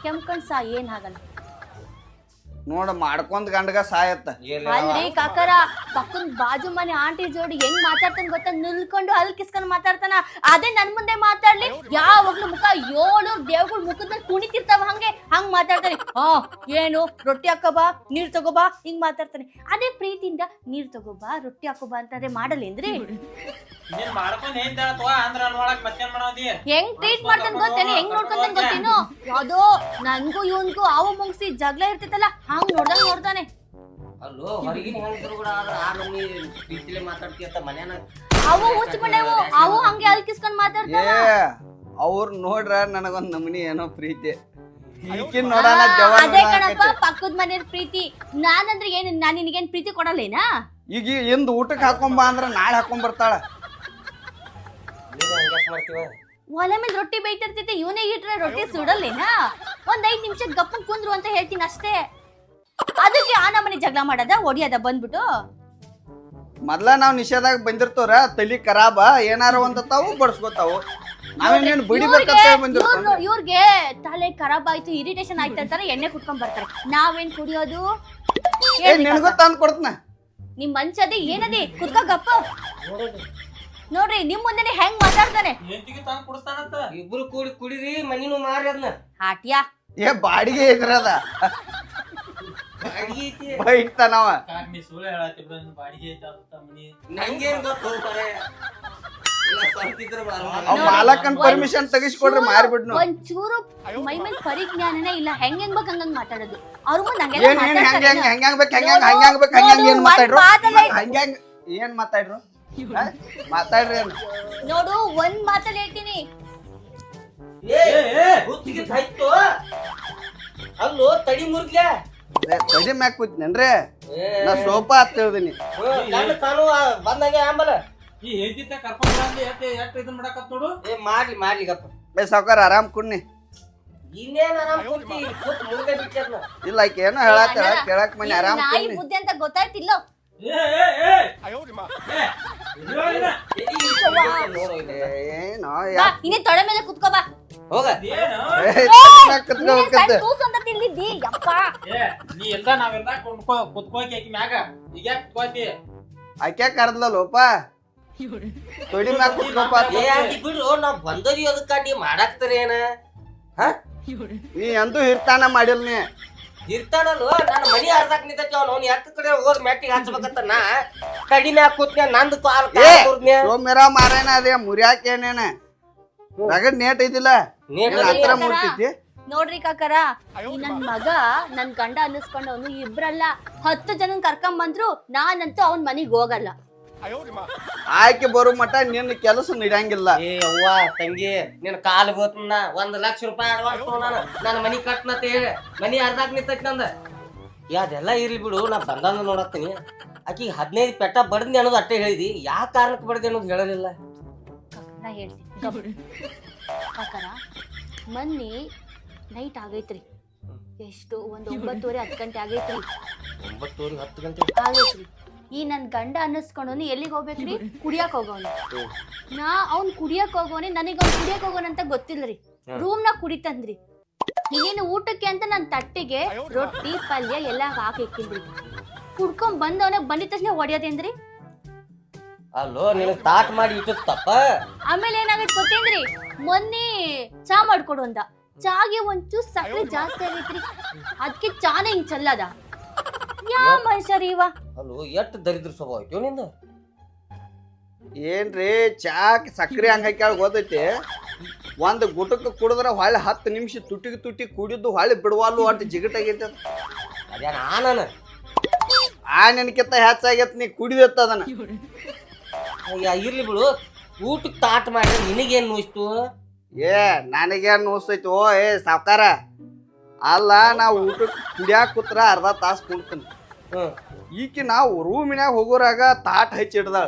ಕೆಂಪ್ಕೊಂಡ್ ಸಾ ಏನ್ ಆಗಲ್ಲ. ನೋಡ ಮಾಡ್ಕೊಂಡ್ ಗಂಡಗ ಸಾಯತ್ತ. ಅಲ್ರಿ ಕಾಕರ ಪಕ್ಕನ್ ಬಾಜು ಮನೆ ಆಂಟಿ ಜೋಡಿ ಹೆಂಗ್ ಮಾತಾಡ್ತಾನ ಗೊತ್ತಾ? ನಿಲ್ಕೊಂಡು ಹಲ್ ಕಿಸ್ಕೊಂಡ್ ಮಾತಾಡ್ತಾನ. ಅದೇ ನನ್ ಮುಂದೆ ಮಾತಾಡ್ಲಿ. ಯಾವಾಗ್ಲೂ ಮುಖ ಏಳು ದೇವ್ಗಳ ಮುಖದ ಮೇಲೆ ಕುಣಿತಿರ್ತಾವ ಹಂಗೆ. ಹಂಗ್ ಮಾತಾಡ್ತಾನೆ. ಹಾ ಏನು? ರೊಟ್ಟಿ ಹಾಕೋಬಾ? ನೀರ್ ತಗೋಬಾ? ಹಿಂಗ್ ಮಾತಾಡ್ತಾನೆ. ಅದೇ ಪ್ರೀತಿಯಿಂದ ನೀರ್ ತಗೋಬಾ ರೊಟ್ಟಿ ಹಾಕೋಬಾ ಅಂತಾರೆ ಮಾಡಲೇನ್ರಿ ಹೆಂಗ್ ಟ್ರೀಟ್ ಮಾಡ್ತಾನೆ ಗೊತ್ತೇನೆ? ಹೆಂಗ್ ನೋಡ್ಕೊಂತಾನೆ ಗೊತ್ತೇನು? ಯಾವ್ದೋ ನನ್ಗೂ ಇವನ್ಗೂ ಅವು ಮುಗಿಸಿ ಜಗಳ ಇರ್ತೈತಲ್ಲ ಹಂಗ್ ನೋಡ್ದಂಗ ನೋಡ್ತಾನೆ ಅಲ್ಲೋ ಹೊರಗಿನ ಹೆಂಗಸರು ಕೂಡ ಆದ್ರ ಆ ನಮ್ನಿ ರೀತಿಲೇ ಮಾತಾಡ್ತೀಯತ್ತ ಮನ್ಯಾನ. ಅವು ಹುಚ್ಕೊಂಡೇವು ಅವು ಹಂಗೆ ಅಲ್ಕಿಸ್ಕೊಂಡ್ ಏ ಮಾತಾಡ್ತಾವ ಅವ್ರ ನೋಡ್ರ ನನಗೊಂದ್ ನಮನಿ ಏನೋ ಪ್ರೀತಿ. ಈಕಿನ್ ನೋಡಣ ಜವಾನ್ ಅದೇ ಕಣಪ್ಪ ನೋಡಾಕತ್ತಿ. ಪಕ್ಕದ ಮನೆ ಪ್ರೀತಿ. ನಾನಂದ್ರೆ ಏನ್ ನಾನ್ ನಿನಗೇನ್ ಪ್ರೀತಿ ಕೊಡಲ್ಲೇನಾ? ಈಗ ಇಂದ ಊಟಕ್ಕೆ ಹಾಕೊಂಬ ಅಂದ್ರ ನಾಳೆ ಹಾಕೊಂಡ್ ಬರ್ತಾಳ. ನೀನು ಹಂಗ್ಯಾಕ್ ಮಾಡ್ತೀವ? ಒಲೆ ಮೇಲೆ ರೊಟ್ಟಿ ಬೇಯ್ತಿರ್ತೈತೆ ಇವನೇ ಇಟ್ರೆ ರೊಟ್ಟಿ ಸುಡಲ್ಲೇನಾ? ಒಂದ್ ಐದ್ ನಿಮಿಷ ಗಪ್ಪ ಕುಂದ್ರು ಅಂತ ಹೇಳ್ತೀನಿ ಅಷ್ಟೇ. ಅದಕ್ಕೆ ಆ ನಮ್ಮನೆ ಜಗಳ ಮಾಡದ? ಹೊಡಿಯದ ಬಂದ್ಬಿಟ್ಟು? ಮೊದ್ಲ ನಾವ್ ನಿಷೇಧಾಗ ಬಂದಿರ್ತವ್ರ ತಲಿ ಖರಾಬ ಏನಾರ ಒಂದ್ ತಾವು ಬಡ್ಸ್ಕೊತಾವು. ನಾವೇನೇನ್ ಬಿಡಿಬೇಕಂತ ಹೇಳಿ ಬಂದಿರ್ತಾವ? ಇವ್ರ್ನ- ಇವ್ರಿಗೆ ತಲೆ ಖರಾಬ್ ಆಯ್ತು ಇರಿಟೇಷನ್ ಆಯ್ತು ಅಂತಾರೆ ಎಣ್ಣೆ ಕುಟ್ಕೊಂಡ್ ಬರ್ತಾರೆ. ನಾವೇನ್ ಕುಡಿಯೋದು? ಏ ಹೇಳ್ರಿ ನಿನಗೂ ಕಾಕ. ತಂದ್ ಕೊಡ್ತನ. ನಿಮ್ ಮನ್ಸದೆ ಏನದಿ? ಕುತ್ಕೋ ಗಪ್ಪ. ನೋಡ್ರಿ ನಿಮ್ ಮುಂದೆನೆ ಹೆಂಗ್ ಮಾತಾಡ್ತಾನೆ? ಹೆಂಡತಿಗೆ ತಂದ್ ಕುಡಿಸ್ತಾನಂತ. ಇಬ್ರು ಕೂಡಿ ಕುಡಿರಿ ಮನಿನೂ ಮಾರಿ ಅದನ್ನ ಹಾಟ್ಯಾ? ಏ ಬಾಡಿಗೆ ಇದ್ರದ ಕಾಕ್ ನೀ ಸುಳ್ಳು ಹೇಳತ್ತಿ ಬಿಡ ನಿನ್ ಬಾಡಿಗೆ ಐತಿ ಅಂತ ಮನಿ. ನಂಗೇನ್ ಗೊತ್ತು ಬರೇ ಮಾಲಕನ್ ಪರ್ಮಿಷನ್ ತೆಗಿಸ್ಕೊಡ್ರಿ ಮಾರಿಬಿಡ್ನು. ಒಂಚೂರು ಚೂರು ಮೈ ಮೇಲೆ ಪರಿಜ್ಞಾನನೇ ಇಲ್ಲ. ಹೆಂಗ್ ಹೆಂಗ್ ಬೇಕ್ ಹಂಗಂಗ್ ಮಾತಾಡೋದು. ಅವ್ರ ಮುಂದೆ ಏನ್ ಏನ್ ಹೆಂಗ್ ಹೆಂಗ್ ಹೆಂಗ್ ಹೆಂಗ್ ಬೇಕ್ ಹೆಂಗ್ ಹೆಂಗ್ ಹೆಂಗ್ ಹೆಂಗ್ ಬೇಕ್ ಹೆಂಗ್ ಹೆಂಗ್ ಏನ್ ಮಾತಾಡ್ರು? ಒಂದ್ ಹೆಂಗ್ ಏನ್ ಮಾತಾಡ್ರು? ಮಾತಾಡ್ರಿ ಏನ್ ನೋಡು ಒಂದ್ ಮಾತಲ್ಲಿ ಹೇಳ್ತೀನಿ. ಏ ಗುತ್ತಿಗೆ ಸಾಯ್ತು ಅಲ್ಲೋ ತಡಿ ಮುರ್ಗ್ಲೆ ತಡಿ ಮ್ಯಾಕ್ ಕೂತ್ನೇನ್ರಿ ನಾ ಸೋಫಾ ಅಂತ ಹೇಳ್ದೀನಿ ಬಂದಂಗೆ ಆಂಬಲ ಈ ಹೆಂಡತಿ ಕರ್ಕೊಂಡ್ ಬಂದು ಎಟ್ ಎಟ್ ಇದನ್ ಮಾಡಕತ್ ನೋಡು. ಏ ಮಾಡ್ಲಿ ಮಾಡ್ಲಿ ಗಪ್ಪ. ಬೇ ಸಾವ್ಕಾರ ಆರಾಮ್ ಕುಣ್ಣಿ ಇನ್ನೇನ್ ಆರಾಮ್ ಕೂತಿ? ಕೂತ್ ಮುಳ್ಗ ಬಿಟ್ಟದ್ನ ಇಲ್ಲ ಆಕೆ ಏನೋ ಹೇಳತ್ತ ಕೇಳಕ್ ಮನೆ ಆರಾಮ್ ನಾಯಿ ಕುಣ್ಣಿ ಬುದ್ಧಿ ಅಂತ ಗೊತ್ತಾಯ್ತಿಲ್ಲ? ಏ ಏ ಏ. ಏ. ಏನೋ ಬಾ ಇನ್ನೇ ತೊಡೆ ಮೇಲೆ ಕುತ್ಕೋ ಬಾ. ಹೋಗ. ನೀ ಎಲ್ಲ ನಾವೆಲ್ಲ ಕುಂಡ್ಕೋ ಕುತ್ಕೋಕಿ ಆಕಿ ಮ್ಯಾಗ. ಈಗ ಯಾಕೆ ಕುತ್ಕೋತಿ ಆಕೆ ಕರ್ದಲ್ಲೋಪ ತೊಡಿ ಮ್ಯಾಗ ಕುತ್ಕೋಪ ಏ ಆಕಿ ಬಿಡು ನಾವ್ ಬಂದದಿ ಅದಕ್ಕ ನೀ ಮಾಡಾಕ್ತಾರ ಏನ ಹ? ನೀ ಎಂದೂ ಹಿರ್ತಾನ ಮಾಡಿಲ್ ನೀ. ಇರ್ತಾನಲ್ವ ನನ್ನ ಮನಿ ಅರ್ಧಕ್ ನಿಂತೈತಿ ಅವ್ನು. ಅವ್ನು ಎತ್ತ ಕಡೆ ಹೋದ್ ಮೆಟ್ಟಿಗೆ ಹಚ್ಬೇಕಂತ ನಾ? ಕಡಿಮೆ ಕೂತ್ನೆ ನಂದು ಕಾಲ್ ಸೋಮ್ಯರ ಮಾರೇನ ಅದೇ ಮುರಿಯಾಕ ಏನೇನ? ರಗಡ್ ನೇಟ್ ಐತಿಲ್ಲ. ಹತ್ರ ನೋಡ್ರಿ ಕಾಕರ ಈ ನನ್ ಮಗ ನನ್ ಗಂಡ ಅನ್ನಿಸ್ಕೊಂಡವನು ಇಬ್ರಲ್ಲ. ಹತ್ತು ಜನ ಕರ್ಕೊಂಡ್ ಬಂದ್ರು ನಾನಂತೂ ಅವನ್ ಮನಿಗ್ ಹೋಗಲ್ಲ. ಆಯ್ಕೆ ಬರೋ ಮಟ ನಿನ್ನ ಕೆಲಸ ನಡೆಯಂಗಿಲ್ಲ. ಏ ಅವ್ವ ತಂಗಿ ನಿನ್ ಕಾಲು ಬೋತ್ನ ಒಂದ್ ಲಕ್ಷ ರೂಪಾಯಿ ಅಡ್ವಾನ್ಸ್ ನಾನು. ನನ್ನ ಮನಿ ಕಟ್ನಂತ ಹೇಳಿ. ಮನಿ ಅರ್ಧಾಕ್ ನಿಂತೈತಿ ನಂದ. ಅದೆಲ್ಲ ಇರ್ಲಿ ಬಿಡು ನಾ ಬಂದಂದ ನೋಡತ್ತೀನಿ. ಆಕಿ ಹದಿನೈದು ಪೆಟ್ಟ ಬಡ್ದಿ ಅನ್ನೋದು ಅಟ್ಟೆ ಹೇಳಿದಿ. ಯಾವ ಕಾರಣಕ್ಕೆ ಬಡ್ದಿ ಅನ್ನೋದು ಹೇಳಲಿಲ್ಲ. ನಾ ಹೇಳ್ತೀನಿ. ಕಾಕರ ಮೊನ್ನೆ ನೈಟ್ ಆಗೈತ್ರಿ. ಎಷ್ಟು? ಒಂದು ಒಂಬತ್ತುವರೆ ಹತ್ತು ಗಂಟೆ ಆಗೈತ್ರಿ. ಒಂಬತ್ತುವರೆ ಹತ್ತು ಗಂಟೆ? ಆಗೈತ್ರಿ. ಈ ನನ್ ಗಂಡ ಅನ್ನಿಸ್ಕೊಂಡವನು ಎಲ್ಲಿಗೆ ಹೋಗ್ಬೇಕ್ರಿ? ಕುಡಿಯಕ್ ಹೋಗೋನು ನಾ ಅವ್ನ್ ಕುಡಿಯಕ್ ಹೋಗೋನಿ ನನಗೆ ಅವ್ನ್ ಕುಡಿಯಕ್ ಹೋಗೋಣ ಅಂತ ಗೊತ್ತಿಲ್ರಿ. ರೂಮ್ನಾಗ ರೂಮ್ನ ಕುಡಿತಂದ್ರಿ. ಇನ್ನೇನು ಊಟಕ್ಕೆ ಅಂತ ನನ್ ತಟ್ಟಿಗೆ ರೊಟ್ಟಿ ಪಲ್ಯ ಎಲ್ಲ ಹಾಕಿ ಇಕ್ಕಿನ್ರಿ. ಕುಡ್ಕೊಂಡ್ ಬಂದವನ ಬಂದಿದ ತಕ್ಷಣ ಹೊಡಿಯೋದೇನ್ರಿ? ಅಲ್ಲೋ ನೀನು ತಾಟ್ ಮಾಡಿ ಇಟ್ಟು ತಪ್ಪ? ಆಮೇಲೆ ಏನಾಗೈತೆ ಗೊತ್ತೇನ್ರಿ? ಮೊನ್ನೆ ಚಾ ಮಾಡ್ಕೊಡು ಅಂದ. ಚಾಗೆ ಒಂಚೂರು ಸಕ್ಕರೆ ಜಾಸ್ತಿ ಆಗೈತ್ರಿ. ಅದಕ್ಕೆ ಚಾನೆ ಹಿಂಗ್ ಚಲ್ಲದ. ಯಾ ಮನುಷ್ಯರಿ ಇವ? ಅಲ್ಲೋ ಎಷ್ಟು ದರಿದ್ರ ಸ್ವಭಾವ ಐತಿ ನಿಂದ? ಏನ್ರಿ ಚಾಕ್ ಸಕ್ಕರೆ ಹಂಗ ಹಾಕ್ಯಾಳ ಗೊತ್ತೈತಿ? ಒಂದ್ ಗುಟಕ್ ಕುಡಿದ್ರ ಹೊಳ್ಳಿ ಹತ್ತು ನಿಮಿಷ ತುಟಿಗೆ ತುಟಿ ಕುಡಿದು ಹೊಳ್ಳಿ ಬಿಡುವಲ್ಲು ಒಟ್ಟು ಜಿಗಟಾಗೈತಿ ಅದು. ಅದೇನ ಆನನ ಆ ನೆನಕಿತ್ತ ಹೆಚ್ಚಾಗೈತಿ ನೀ ಕುಡಿದತ್ತ ಅದನ್ನ. ಇರ್ಲಿ ಬಿಡು. ಊಟಕ್ಕೆ ತಾಟ್ ಮಾಡಿ ನಿನಗೇನು ನೋಯಿಸ್ತು ಏ ನನಗೇನು ನೋಸ್ತೈತಿ ಓ ಏ ಸಾವ್ಕಾರ. ಅಲ್ಲ ನಾ ಊಟಕ್ಕೆ ಕುಡಿಯಾಕ ಕೂತ್ರ ಅರ್ಧ ತಾಸು ಕುಡ್ತೀನಿ. ಈಕಿ ನಾವು ರೂಮಿನಾಗ ಹೋಗೋರಾಗ ತಾಟ್ ಹಚ್ಚಿ ಹಿಡ್ದಾಳ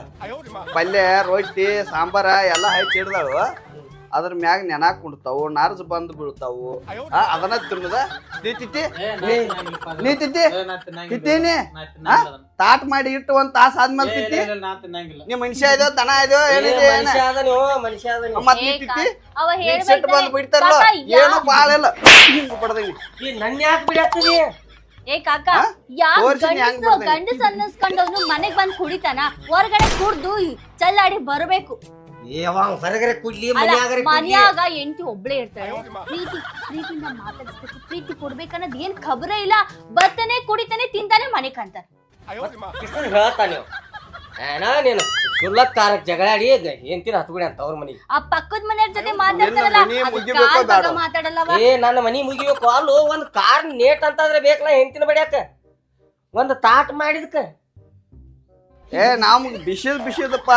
ಪಲ್ಯ ರೊಟ್ಟಿ ಸಾಂಬಾರ ಎಲ್ಲ ಹಚ್ಚಿ ಹಿಡ್ದಾಳು ಅದ್ರ ಮ್ಯಾಗ ನೆನಾಕ್ ಕುಡ್ತಾವು ನಾರ್ಜ್ ಬಂದ್ ಬೀಳ್ತಾವು. ಆ, ಅದನ್ನ ತಿನ್ನದ? ನೀ ತಿತ್ತಿ? ನಾ ತಿತ್ತಿ. ತಿತ್ತೀನಿ. ತಾಟ್ ಮಾಡಿ ಇಟ್ಟು ಒಂದ್ ತಾಸ ಆದ್ಮೇಲೆ ತಿತ್ತಿ? ನಾ ಮನುಷ್ಯ ಇದೋ ದನ ಇದೋ ಏ, ಏನಿದೆ ಏನ? ಮನುಷ್ಯ ಅದ ಮನುಷ್ಯ ಮತ್ ನೀ ತಿತ್ತಿ? ಅವ ನೀನ್ ಸಿಟ್ಟು ಬಂದ್ ಬಿಡ್ತಾರಲ್ಲ? ಏನು ಬಾಳ ಇಲ್ಲ. ಹಿಂಗ್ ಬಡ್ದಂಗಿ. ಈ ನನ್ನ ಯಾಕೆ ಬಿಡಾಕ್ತದಿ ಏ ಕಾಕ ಯಾವ ಯಾ ತೋರ್ಸಿ ನೀ ಹೆಂಗ್ ಗಂಡಸು ಬರ್ತೀನಿ? ಗಂಡಸ್ ಅನ್ನಿಸ್ಕೊಂಡವ್ನು ಮನೆಗ್ ಬಂದ್ ಕುಡಿತಾನ? ಹೊರಗಡೆ ಕುಡ್ದು ಚಲ್ಲಾಡಿ ಬರ್ಬೇಕು. ಹೊರಗರೆ ಕುಡ್ಲಿ ಅಲ್ಲ ಮನ್ಯಾಗರೆ ಕುಡ್ಲಿ. ಮನ್ಯಾಗ ಎಂಟಿ ಒಬ್ಳೆ ಇರ್ತಾಳೆ. ಪ್ರೀತಿ ಪ್ರೀತಿಯಿಂದ ಮಾತಾಡಿಸ್ಬೇಕು. ಪ್ರೀತಿ ಕೊಡ್ಬೇಕನ್ನೋದ್ ಏನ್ ಖಬರೇ ಇಲ್ಲ. ಬರ್ತಾನೆ ಕುಡಿತಾನೆ ತಿಂತಾನೆ ಮನೆ ಕಂತಾನೆ ಹೇಳ್ತಾನೆ ಏನ ನೀನು ಜಗಳಾಡಿ ಹತ್ಬಿಡಿ ಅಂತ ಅವ್ರ ಮನೆ ಆ ಪಕ್ಕದ ಮನೆಯವ್ರ ಜೊತೆ ಮಾತಾಡ್ತಾರಲ್ಲ ಮನೆ ಅದು ಮುಗಿಬೇಕೋ ಕಾಲ್ ಭಾಗ ಬೇಡವೋ? ಮಾತಾಡಲ್ಲವ? ಏ ನನ್ನ ಮನಿ ಮುಗಿಬೇಕು. ಅಲ್ಲೋ ಒಂದ್ ಕಾರ್ ನೇಟ್ ಅಂತಂದ್ರೆ ಬೇಕಲ್ಲ ಹೆಂತಿನ ಬಡಿಯಾಕ ಒಂದ್ ತಾಟ್ ಮಾಡಿದ್ಕ? ಏ ನಮ್ಗ್ ಬಿಸಿದ್ ಬಿಸಿದಪ್ಪ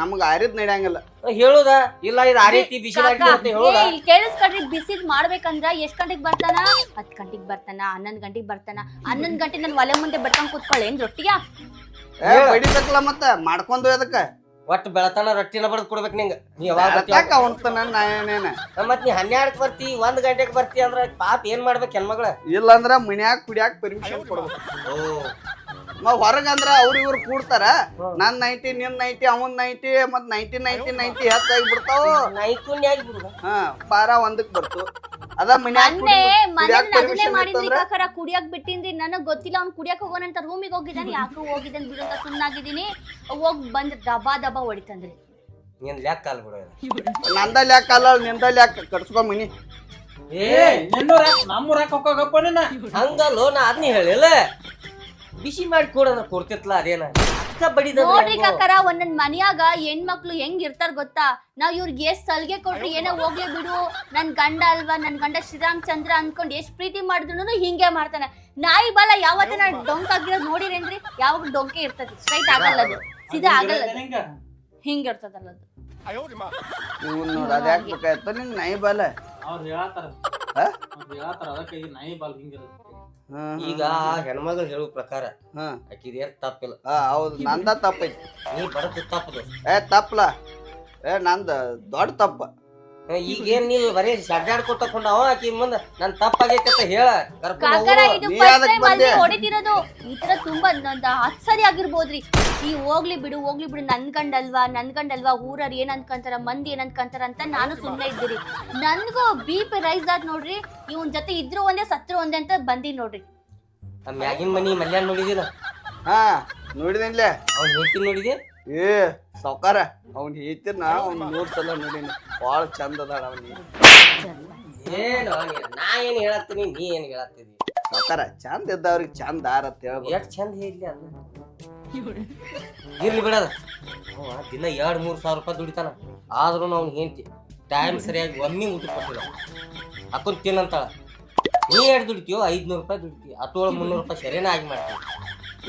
ನಮ್ಗ ಆರಿದ್ ನಡೆಯಂಗಿಲ್ಲ. ಹೇಳುದ? ಇಲ್ಲ ಇದು ಆ ರೀತಿ ಬಿಸಿ ಹೇಳುದ? ಇಲ್ಲಿ ಕೇಳಿಸ್ಕೊಡ್ರಿ ಬಿಸಿದ್ ಮಾಡ್ಬೇಕಂದ್ರ ಎಷ್ಟ್ ಗಂಟೆಗ್ ಬರ್ತಾನ? ಹತ್ ಗಂಟೆಗ್ ಬರ್ತಾನ ಹನ್ನೊಂದ್ ಗಂಟೆಗ್ ಬರ್ತಾನ. ಹನ್ನೊಂದ್ ಗಂಟೆ ನನ್ ಒಲೆ ಮುಂದೆ ಬೆಡ್ಕೊಂಡ್ ಕೂತ್ಕೊಳ್ಳೇನ್ ರೊಟ್ಟಿಯಾ ಏ ಬಡಿಬೇಕಲ್ಲ ಮತ್ತ ಮಾಡ್ಕೊಂಡು ಅದಕ್ಕ. ಒಟ್ಟು ಬೆಳತನ ರೊಟ್ಟಿನ ಬಡದ್ ಕೊಡ್ಬೇಕು ನಿಂಗ. ನೀ ಯಾವಾಗ ಬರ್ತೀಯ ಉಣ್ತಾನ ನಾ ಏನೇನ ಮತ್ ನೀ ಹನ್ನೆರಡಕ್ ಬರ್ತಿ ಒಂದ್ ಗಂಟೆಗೆ ಬರ್ತಿ ಅಂದ್ರ ಪಾಪ ಏನ್ ಮಾಡ್ಬೇಕು ಹೆಣ್ಮಗಳ ಇಲ್ಲಂದ್ರ ಮನ್ಯಾಗ ಕುಡಿಯಾಕ ಪರ್ಮಿಷನ್ ಕೊಡ್ಬೇಕು. ಓ. ನಾವ್ ಹೊರಗಂದ್ರ ಅವ್ರ ಇವ್ರು ಕೂಡ್ತಾರ. ನನ್ ನೈಂಟಿ ನಿನ್ ನೈಂಟಿ ಅವನ್ ನೈಂಟಿ ಮತ್ ನೈಂಟಿ ನೈಂಟಿ ನೈಂಟಿ ಹೆಚ್ಚಾಗಿ ಬಿಡ್ತಾವ ನೈಕುಣ್ಯ ಆಗಿಬಿಡುದ ಹಾ ಬಾರ ಒಂದಕ್ ಬರ್ತು. ಅದ ಮನ್ಯಾಗ ಮೊನ್ನೆ ಮನೇಲಿ ಅದನ್ನೇ ಪರ್ಮಿಷನ್ ಮಾಡಿದ್ರಿ ಇತ್ತಂದ್ರ? ಕಾಕರ ಕುಡಿಯಕ್ ಬಿಟ್ಟಿನ್ರಿ ನನಗ್ ಗೊತ್ತಿಲ್ಲ ಅವ್ನ್ ಕುಡಿಯಕ್ ಹೋಗೋಣ ರೂಮಿಗೆ ಹೋಗಿದ್ದಾನೆ ಯಾಕೆ ಹೋಗಿದ್ದಾನೆ ಬಿಡು ಅಂತ ಸುಮ್ನಾಗಿದ್ದೀನಿ. ಹೋಗ್ ಬಂದ್ ದಬಾ ದಬಾ ಹೊಡಿತಂದ್ರಿ ನೀನ್ ಲೆಕ್ಕ ಅಲ್ ಬಿಡೋ ನಂದ ಲ್ಯಾಕ್ ಅಲ್ಲ ನಿಂದ ಲ್ಯಾಕ್ ಕಟ್ಸ್ಕೊಂಬಿನಿ ಮನಿ ಏ ನಿನ್ನೂರ ನಮ್ಮೂರ ಹೋಗಪ್ಪ ನಿನ್ನ ಹಂಗಲ್ಲೋ ನಾ ಅದ್ನಿ ಹೇಳಿಲ್ಲ ಬಿಸಿ ಮಾಡಿ ಕೊಡಂದ್ರ ಕೊಡ್ತಿತ್ಲ ಅದೇನ ಅಕ್ಕ ಬಡಿದ ನೋಡ್ರಿ ಕಾಕರ ಒಂದೊಂದ್ ಮನ್ಯಾಗ ಹೆಣ್ಮಕ್ಳು ಹೆಂಗ್ ಇರ್ತಾರ ಗೊತ್ತಾ ನಾವ್ ಇವ್ರಿಗೆ ಎಷ್ಟ್ ಸಲ್ಗೆ ಕೊಟ್ರಿ ಏನೋ ಹೋಗ್ಲಿ ಬಿಡು ನನ್ ಗಂಡ ಅಲ್ವಾ ನನ್ ಗಂಡ ಶ್ರೀರಾಮ್ ಚಂದ್ರ ಅನ್ಕೊಂಡ್ ಎಷ್ಟ್ ಪ್ರೀತಿ ಮಾಡಿದ್ರು ಹಿಂಗೆ ಮಾಡ್ತಾನೆ ನಾಯಿ ಬಲ ಯಾವತ್ತ ನಾನ್ ಡೊಂಕ್ ಆಗಿರೋದ್ ನೋಡಿರೇನ್ರಿ ಯಾವಾಗ ಡೊಂಕೆ ಇರ್ತದೆ ಸ್ಟ್ರೈಟ್ ಆಗಲ್ಲ ಅದು ಸೀದಾ ಆಗಲ್ಲ ಅದು ನಿಂಗ ಹಿಂಗ್ ಇರ್ತದಲ್ಲ ಅದು ಇವ್ ನೋಡ ಅದ ಯಾಕೆ ಬೇಕಾಯ್ತು ನಿಂಗ್ ನಾಯಿ ಬಾಲ. ಅವ್ರು ಹೇಳತ್ತಾರ ಹಾ? ಅವ್ರು ಹೇಳತ್ತಾರ ಅದಕ್ಕೆ ಈ ನಾಯಿ ಬಾಲ್ ಹಿಂಗಿರುತ್ತೆ. ಹಾ, ಈಗ ಆ ಹೆಣ್ಮಗಳು ಹೇಳುವ ಪ್ರಕಾರ ತಪ್ಪಿಲ್ಲ. ಆ, ಹೌದು. ನಂದ ತಪ್ಪೈತಿ. ನೀ ತಪ್ಪದು ಏ ತಪ್ಪಲ ಏ ನಂದ ದೊಡ್ಡ ತಪ್ಪ. ಈಗೇನ್ ಬರೀ ಸಡ್ಡಾಡ್ಕೊತ ಕೊಂಡವ ಆಕಿ ಮುಂದ ನನ್ ತಪ್ಪಾಗೈತೆ ಅಂತ ಹೇಳ. ಕಾಕರ ಇದು ಹೊಡಿತಿರೋದು. ಈ ತರ ತುಂಬಾ ನಂದ ಹತ್ ಸರಿ ಆಗಿರ್ಬೋದ್ರಿ. ಈ ಹೋಗ್ಲಿ ಬಿಡು ಹೋಗ್ಲಿ ಬಿಡು ನನ್ ಕಂಡಲ್ವಾ ನನ್ ಕಂಡಲ್ವಾ ಊರರ್ ಏನ್ ಅನ್ಕಂತಾರ ಮಂದಿ ಏನ್ ಅನ್ಕಂತಾರ ಅಂತ ನಾನು ಸುಮ್ನೆ ಇದ್ದೀರಿ. ನನ್ಗೂ ಬಿ ಪಿ ರೈಸ್ ಆದ್ ನೋಡ್ರಿ ಇವನ್ ಜೊತೆ ಇದ್ರು ಒಂದೇ ಸತ್ರು ಒಂದೇ ಅಂತ ಬಂದಿ ನೋಡ್ರಿ. ಮ್ಯಾಗಿನ್ ಮನಿ ಮಲ್ಯಾನ್ ನೋಡಿದಿಲ್ಲ? ಹಾ ನೋಡಿದೇನ್ಲೆ? ಅವ್ನ್ ಹೇಳ್ತೀನಿ ನೋಡಿದಿ ಏ ಸಾವ್ಕಾರ ಅವನ್ ಹೇಳ್ತಿರ್ ನಾ ಅವ್ನ ಮೂರ್ ಸಲ ನೋಡೀನಿ. ಭಾಳ ಚಂದ ಅದಾಳ ಅವನ್ ಏನು ನೀ- ಏನ್ ಹೇಳತ್ತೀನಿ ನೀ ಏನ್ ಹೇಳತ್ತೀನಿ ಸಾವ್ಕಾರ ಚಂದ ಇದ್ದವ್ರಿಗೆ ಚಂದ ಆರತ್ ಅಂತ ಹೇಳ್ಬೇಕು ಎಷ್ಟ್ ಚಂದ ಹೇಳಿ ಅಲ್ಲ ಇರ್ಲಿ ಬಿಡದ ಅವ ದಿನ ಎರಡ್ ಮೂರ್ ಸಾವಿರ ರೂಪಾಯಿ ದುಡಿತಾನ. ಆದ್ರೂ ಅವ್ನ್ ಹೆಂಡತಿ ಟೈಮ್ ಸರಿಯಾಗಿ ಒಮ್ಮೆ ಊಟ ಕೊಟ್ಟಿಲ್ಲ. ಅಕ್ಕನ್ ತಿನ್ನಂತಾಳ ನೀ ಎರಡು ದುಡಿತೀವೋ ಐದ್ನೂರು ರೂಪಾಯಿ ದುಡಿತೀವಿ ಹತ್ತೋಳ ಮುನ್ನೂರು ರೂಪಾಯಿ ಸರಿನೇ ಆಗಿ ಮಾಡ್ತೀವಿ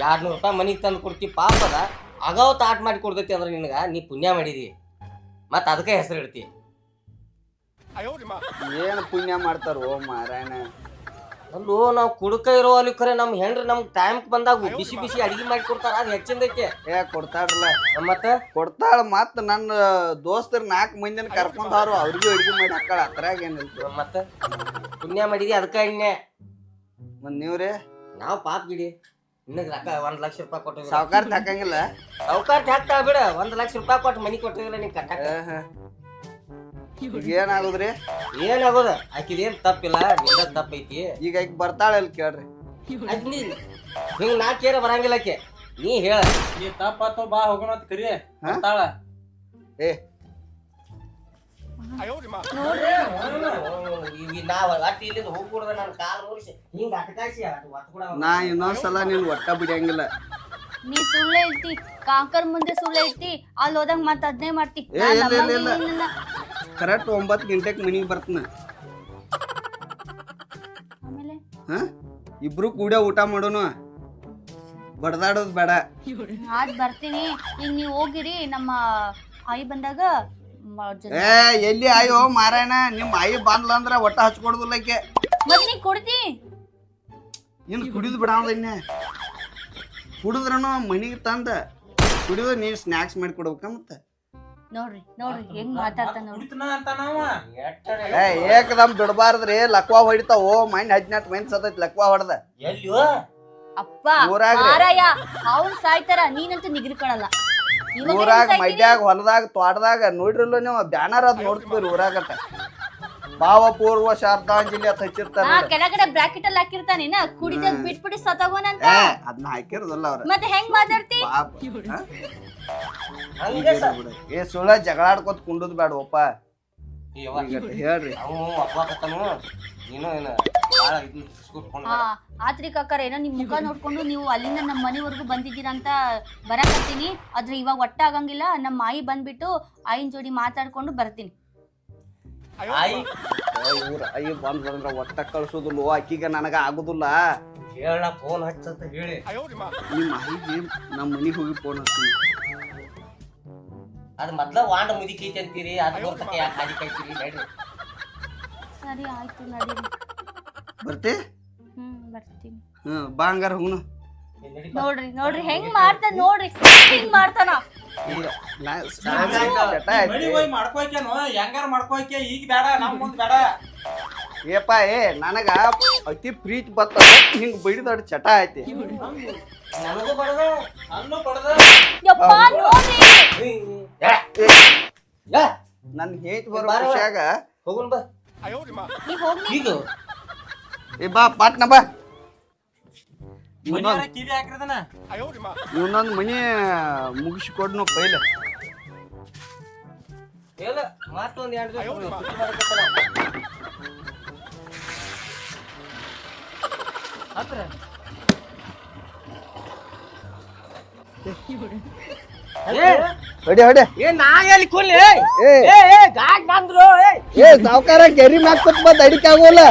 ಎರಡ್ನೂರು ರೂಪಾಯಿ ಮನೆಗೆ ತಂದು ಕೊಡ್ತಿ ಪಾಪದ ಅಗಾವ್ ತಾಟ್ ಮಾಡಿ ಕೊಡ್ತೈತಿ ಅಂದ್ರೆ ನಿನಗ ನೀ ಪುಣ್ಯ ಮಾಡಿದಿ. ಮತ್ತೆ ಅದಕ್ಕೆ ಹೆಸರು ಇಡ್ತಿ. ಏನು ಪುಣ್ಯ ಮಾಡ್ತಾರೋ ಮಾರಾಯಣ. ಅಲ್ಲೋ ನಾವು ಕುಡುಕ ಇರೋ ಅಲ್ಲಿ ಖರೆ ನಮ್ಮ ಹೆಂಡ್ರಿ ನಮ್ ಟೈಮ್ ಬಂದಾಗ ಬಿಸಿ ಬಿಸಿ ಅಡಿಗೆ ಮಾಡಿ ಕೊಡ್ತಾರ ಅದು ಹೆಚ್ಚಿಂದೈತೆ ಏ ಕೊಡ್ತಾರಲ್ಲ. ಮತ್ತ? ಕೊಡ್ತಾಳ ಮತ್ತೆ ನನ್ನ ದೋಸ್ತರು ನಾಲ್ಕು ಮಂದಿನ ಕರ್ಕೊಂಡಾರು ಅವ್ರಿಗೂ ಅಡ್ಗೆ ಮಾಡಿ ಹಾಕಾಳ ಅದ್ರಾಗ ಏನಿಲ್ಲ ಮತ್ತೆ? ಪುಣ್ಯ ಮಾಡಿದಿ ಅದಕ್ಕ ಎಣ್ಣೆ ಮತ್ತೆ ನೀವ್ರಿ? ನಾವು ಪಾಪ ಗಿಡಿ. ಇನ್ನಕ್ಕೆ ರೊಕ್ಕ ಒಂದ್ ಲಕ್ಷ ರೂಪಾಯಿ ಕೊಟ್ಟಿಲ್ಲ. ಸಾವುಕಾರ ಹಾಕಂಗಿಲ್ಲ. ಸಾವುಕಾರ ಹಾಕ್ತಾಳ ಬಿಡ ಒಂದ್ ಲಕ್ಷ ರೂಪಾಯಿ ಕೊಟ್ಟು ಮನಿ ಕೊಟ್ಟಿಲ್ಲ ನೀನ್ ಕಟ್ಟಾಕ. ಏನಾಗುದ್ರಿ ಏನಾಗೋದ? ಆಕಿದೇನ್ ತಪ್ಪಿಲ್ಲ ನಿಂದ ತಪ್ಪೈತಿ. ಈಗ ಈಗ ಬರ್ತಾಳೆ ಅಲ್ಲಿ ಕೇಳ್ರಿ. ಆಕಿ ನೀ ಹಿಂಗ್ ನಾ ಕೇರ ಬರಂಗಿಲ್ಲ ಆಕೆ. ನೀ ಹೇಳ. ನೀ ತಪ್ಪಾತು ಬಾ ಹೋಗೋಣ ಅಂತ ಕರಿ. ಬರ್ತಾಳ. ಏ ನಾ ಇನ್ನೊಂದ್ಸಲ ನೀನ್ ಒಟ್ಟ ಬಿಡಂಗಿಲ್ಲ ನೀ ಸುಳ್ಳೆ ಐತಿ ಕಾಕರ್ ಮುಂದೆ ಸುಳ್ಳೆ ಐತಿ ಅಲ್ಲಿ ಹೋದಾಗ ಮತ್ತ ಅದ್ನೇ ಮಾಡ್ತಿ. ಕರೆಕ್ಟ್ ಒಂಬತ್ತು ಗಂಟೆಗೆ ಮನಿಗೆ ಬರ್ತನ. ಆಮೇಲೆ? ಹ? ಇಬ್ರು ಕೂಡ ಊಟ ಮಾಡೋನು? ಬಡದಾಡೋದು ಬೇಡ. ಆದ್ ಬರ್ತೀನಿ. ಈಗ ನೀವು ಹೋಗಿರಿ ನಮ್ಮ ಆಯಿ ಬಂದಾಗ ಏ ಎಲ್ಲಿ ಆಯೋ ಮಾರಾಯಣ ನಿಮ್ ಆಯಿ ಬಂದ್ಲ ಅಂದ್ರ ಒಟ್ಟ ಮತ್ ನೀ ಕೊಡ್ತಿ ಇನ್ ಕುಡಿದು ಇನ್ನೆ. ಕುಡಿದ್ರನು ಮನಿಗೆ ತಂದ. ಕುಡಿದು ನೀ ಸ್ನ್ಯಾಕ್ಸ್ ಮಾಡಿ ಕೊಡ್ಬೇಕ ಮತ್ತ ನೋಡ್ರಿ ನೋಡ್ರಿ ಹೆಂಗ್ ಮಾತಾಡ್ತಾನ ನೋಡ್ರಿ. ಕುಡಿತನ ಅಂತ ನಾವ ಏ ಏಕದಮ್ ಬಿಡಬಾರ್ದ್ರಿ ಲಕ್ವಾ ಹೊಡಿತಾವೋ ಮೈಂಡ್ ಹದಿನೆಂಟು ಮೈಂಡ್ ಸತೈತಿ ಲಕ್ವಾ ಹೊಡೆದ. ಅಪ್ಪ ಊರಾಗ್ರಿ. ಮಾರಾಯ ಅವ್ರು ಸಾಯ್ತಾರ ನೀನಂತೂ ನಿಗ್ರಿಕೊಳಲ್ಲ. ಊರಾಗ ಮೈದ್ಯಾಗ ಮಡ್ಯಾಗ ಹೊಲದಾಗ ತೋಟದಾಗ ನೋಡ್ರಿಲ್ಲ ನೀವು ಬ್ಯಾನರ್ ಅದ್ ನೋಡ್ತೀರಿ ಊರಾಗ ಭಾವ ಪೂರ್ವ ಶಾರದಾಂಜಲಿ ಅಂತ ಹಚ್ಚಿರ್ತಾರೆ ಕೆಳಗಡೆ ಬ್ರಾಕೆಟ್ ಅಲ್ಲಿ ಹಾಕಿರ್ತಾನೇನ ಕುಡಿದ ಬಿಟ್ಬಿಟ್ಟು ಸತ್ತೋಗೋನಂತ ಏ ಅದನ್ನ ಹಾಕಿರೋದಲ್ಲ ಅವ್ರ. ಮತ್ತೆ ಹೆಂಗ್ ಮಾತಾಡ್ತಿ? ಏ ಸುಳ್ಳ ಜಗಳಾಡ್ಕೊತ ಕುಂಡುದ್ ಬೇಡವಪ್ಪ ಯವ್ವ, ಈಗ ಹೇಳ್ರಿ. ಆತ್ರಿ ಕಾಕರ ಏನೋ ನಿಮ್ ಮುಖ ನೋಡ್ಕೊಂಡು ನೀವು ಅಲ್ಲಿಂದ ನಮ್ಮ ಮನೆವರೆಗೂ ಬಂದಿದ್ದೀರಾ ಅಂತ ಬರಕತ್ತೀನಿ ಆದ್ರೆ ಇವಾಗ ಒಟ್ಟ ಆಗಂಗಿಲ್ಲ ನಮ್ಮ ಆಯಿ ಬಂದ್ಬಿಟ್ಟು ಆಯಿನ ಜೋಡಿ ಮಾತಾಡ್ಕೊಂಡು ಬರ್ತೀನಿ. ಇವ್ರ ಅಯ್ಯ ಬಂದ್ ಬಂದ್ರ ಒಟ್ಟ ಕಳ್ಸೋದಿಲ್ಲ ಅಕ್ಕಿಗ ನನಗ ಆಗುದಿಲ್ಲ. ಹೇಳ ಫೋನ್ ಹಚ್ಚಂತ ಹೇಳಿ. ನಿಮ್ಮ ಮಾಹಿತಿ ನಮ್ಮ ಮನೆಗೆ ಹೋಗಿ ಫೋನ್ ಹಚ್ತೀನಿ ಅದ್ ಮೊದ್ಲ ವಾಂಡ ಮುದಿಕೈತಿ ಅಂತೀರಿ ಅದ್ ಬರ್ತಕ್ಕೆ ಯಾಕೆ ಹಾದಿ ಕಾಯ್ತೀರಿ ನಡ್ರಿ ಸರಿ ಆಯ್ತು ನಡೀರಿ. ಬರ್ತಿ? ಹ್ಮ್ ಬರ್ತೀನಿ. ಹ್ಮ್ ಬಾ ಹಂಗಾರ ಹೋಗುನು ನಡಿ ನೋಡ್ರಿ ನೋಡ್ರಿ ಹೆಂಗ್ ಮಾಡ್ತಾನ ನೋಡ್ರಿ ಹಿಂಗ್ ಮಾಡ್ತಾನ? ಈಗ ನಾ ಚಟ ಮನಿ ಐತಿ ಹೋಗಿ ಮಾಡ್ಕೋಕೇನು ಹೆಂಗಾರ ಮಾಡ್ಕೋಕೆ ಈಗ ಬೇಡ ನಮ್ ಮುಂದ್ ಬೇಡ. ಏಪ ಏ ನನಗ ಅತಿ ಪ್ರೀತಿ ಬತ್ತ ಹಿಂಗ್ ಬೈಡಿದಾಡ ಚಟ ಐತಿ. ನನಗೂ ಬಡದ ಅನ್ನು ಬಡದ. ಯಪ್ಪ ನೋಡ್ರಿ. ನನ್ ಹೇಟ್ ಬರೋ ಬಾರವ್ವ. ಖುಷಿಯಾಗ ಹೋಗುನ್ ಬಾ. ಹೋಗ್ಲಿ ಈಗ ಏ ಬಾ ಪಾಟ್ನ ಬಾ. ಮನಿಯಾರ ಕಿವಿ ಹಾಕಿರ್ದನ? ಇವನೊಂದ್ ಮನಿ ಮುಗಿಸಿಕೊಡ್ನು ಪೈಲ. ಇಲ್ಲ ಮತ್ತೊಂದ್ ಎರಡು ದಿವಸ. ಹತ್ರ. ಹೊಡಿ ಹೊಡಿ. ಏ ನಾ ಎಲ್ಲಿ ಕೊಲ್ಲಿ ಏ ಏ. ಗಾಡ್ ಬಂದ್ರು ಏ. ಏ ಸಾವ್ಕಾರ ಗೇರಿ ಮ್ಯಾಕ್ ಕೂತ್ ಬಂದ್ ಅಡಿಕೆ ಆಗೋಲ್ಲ.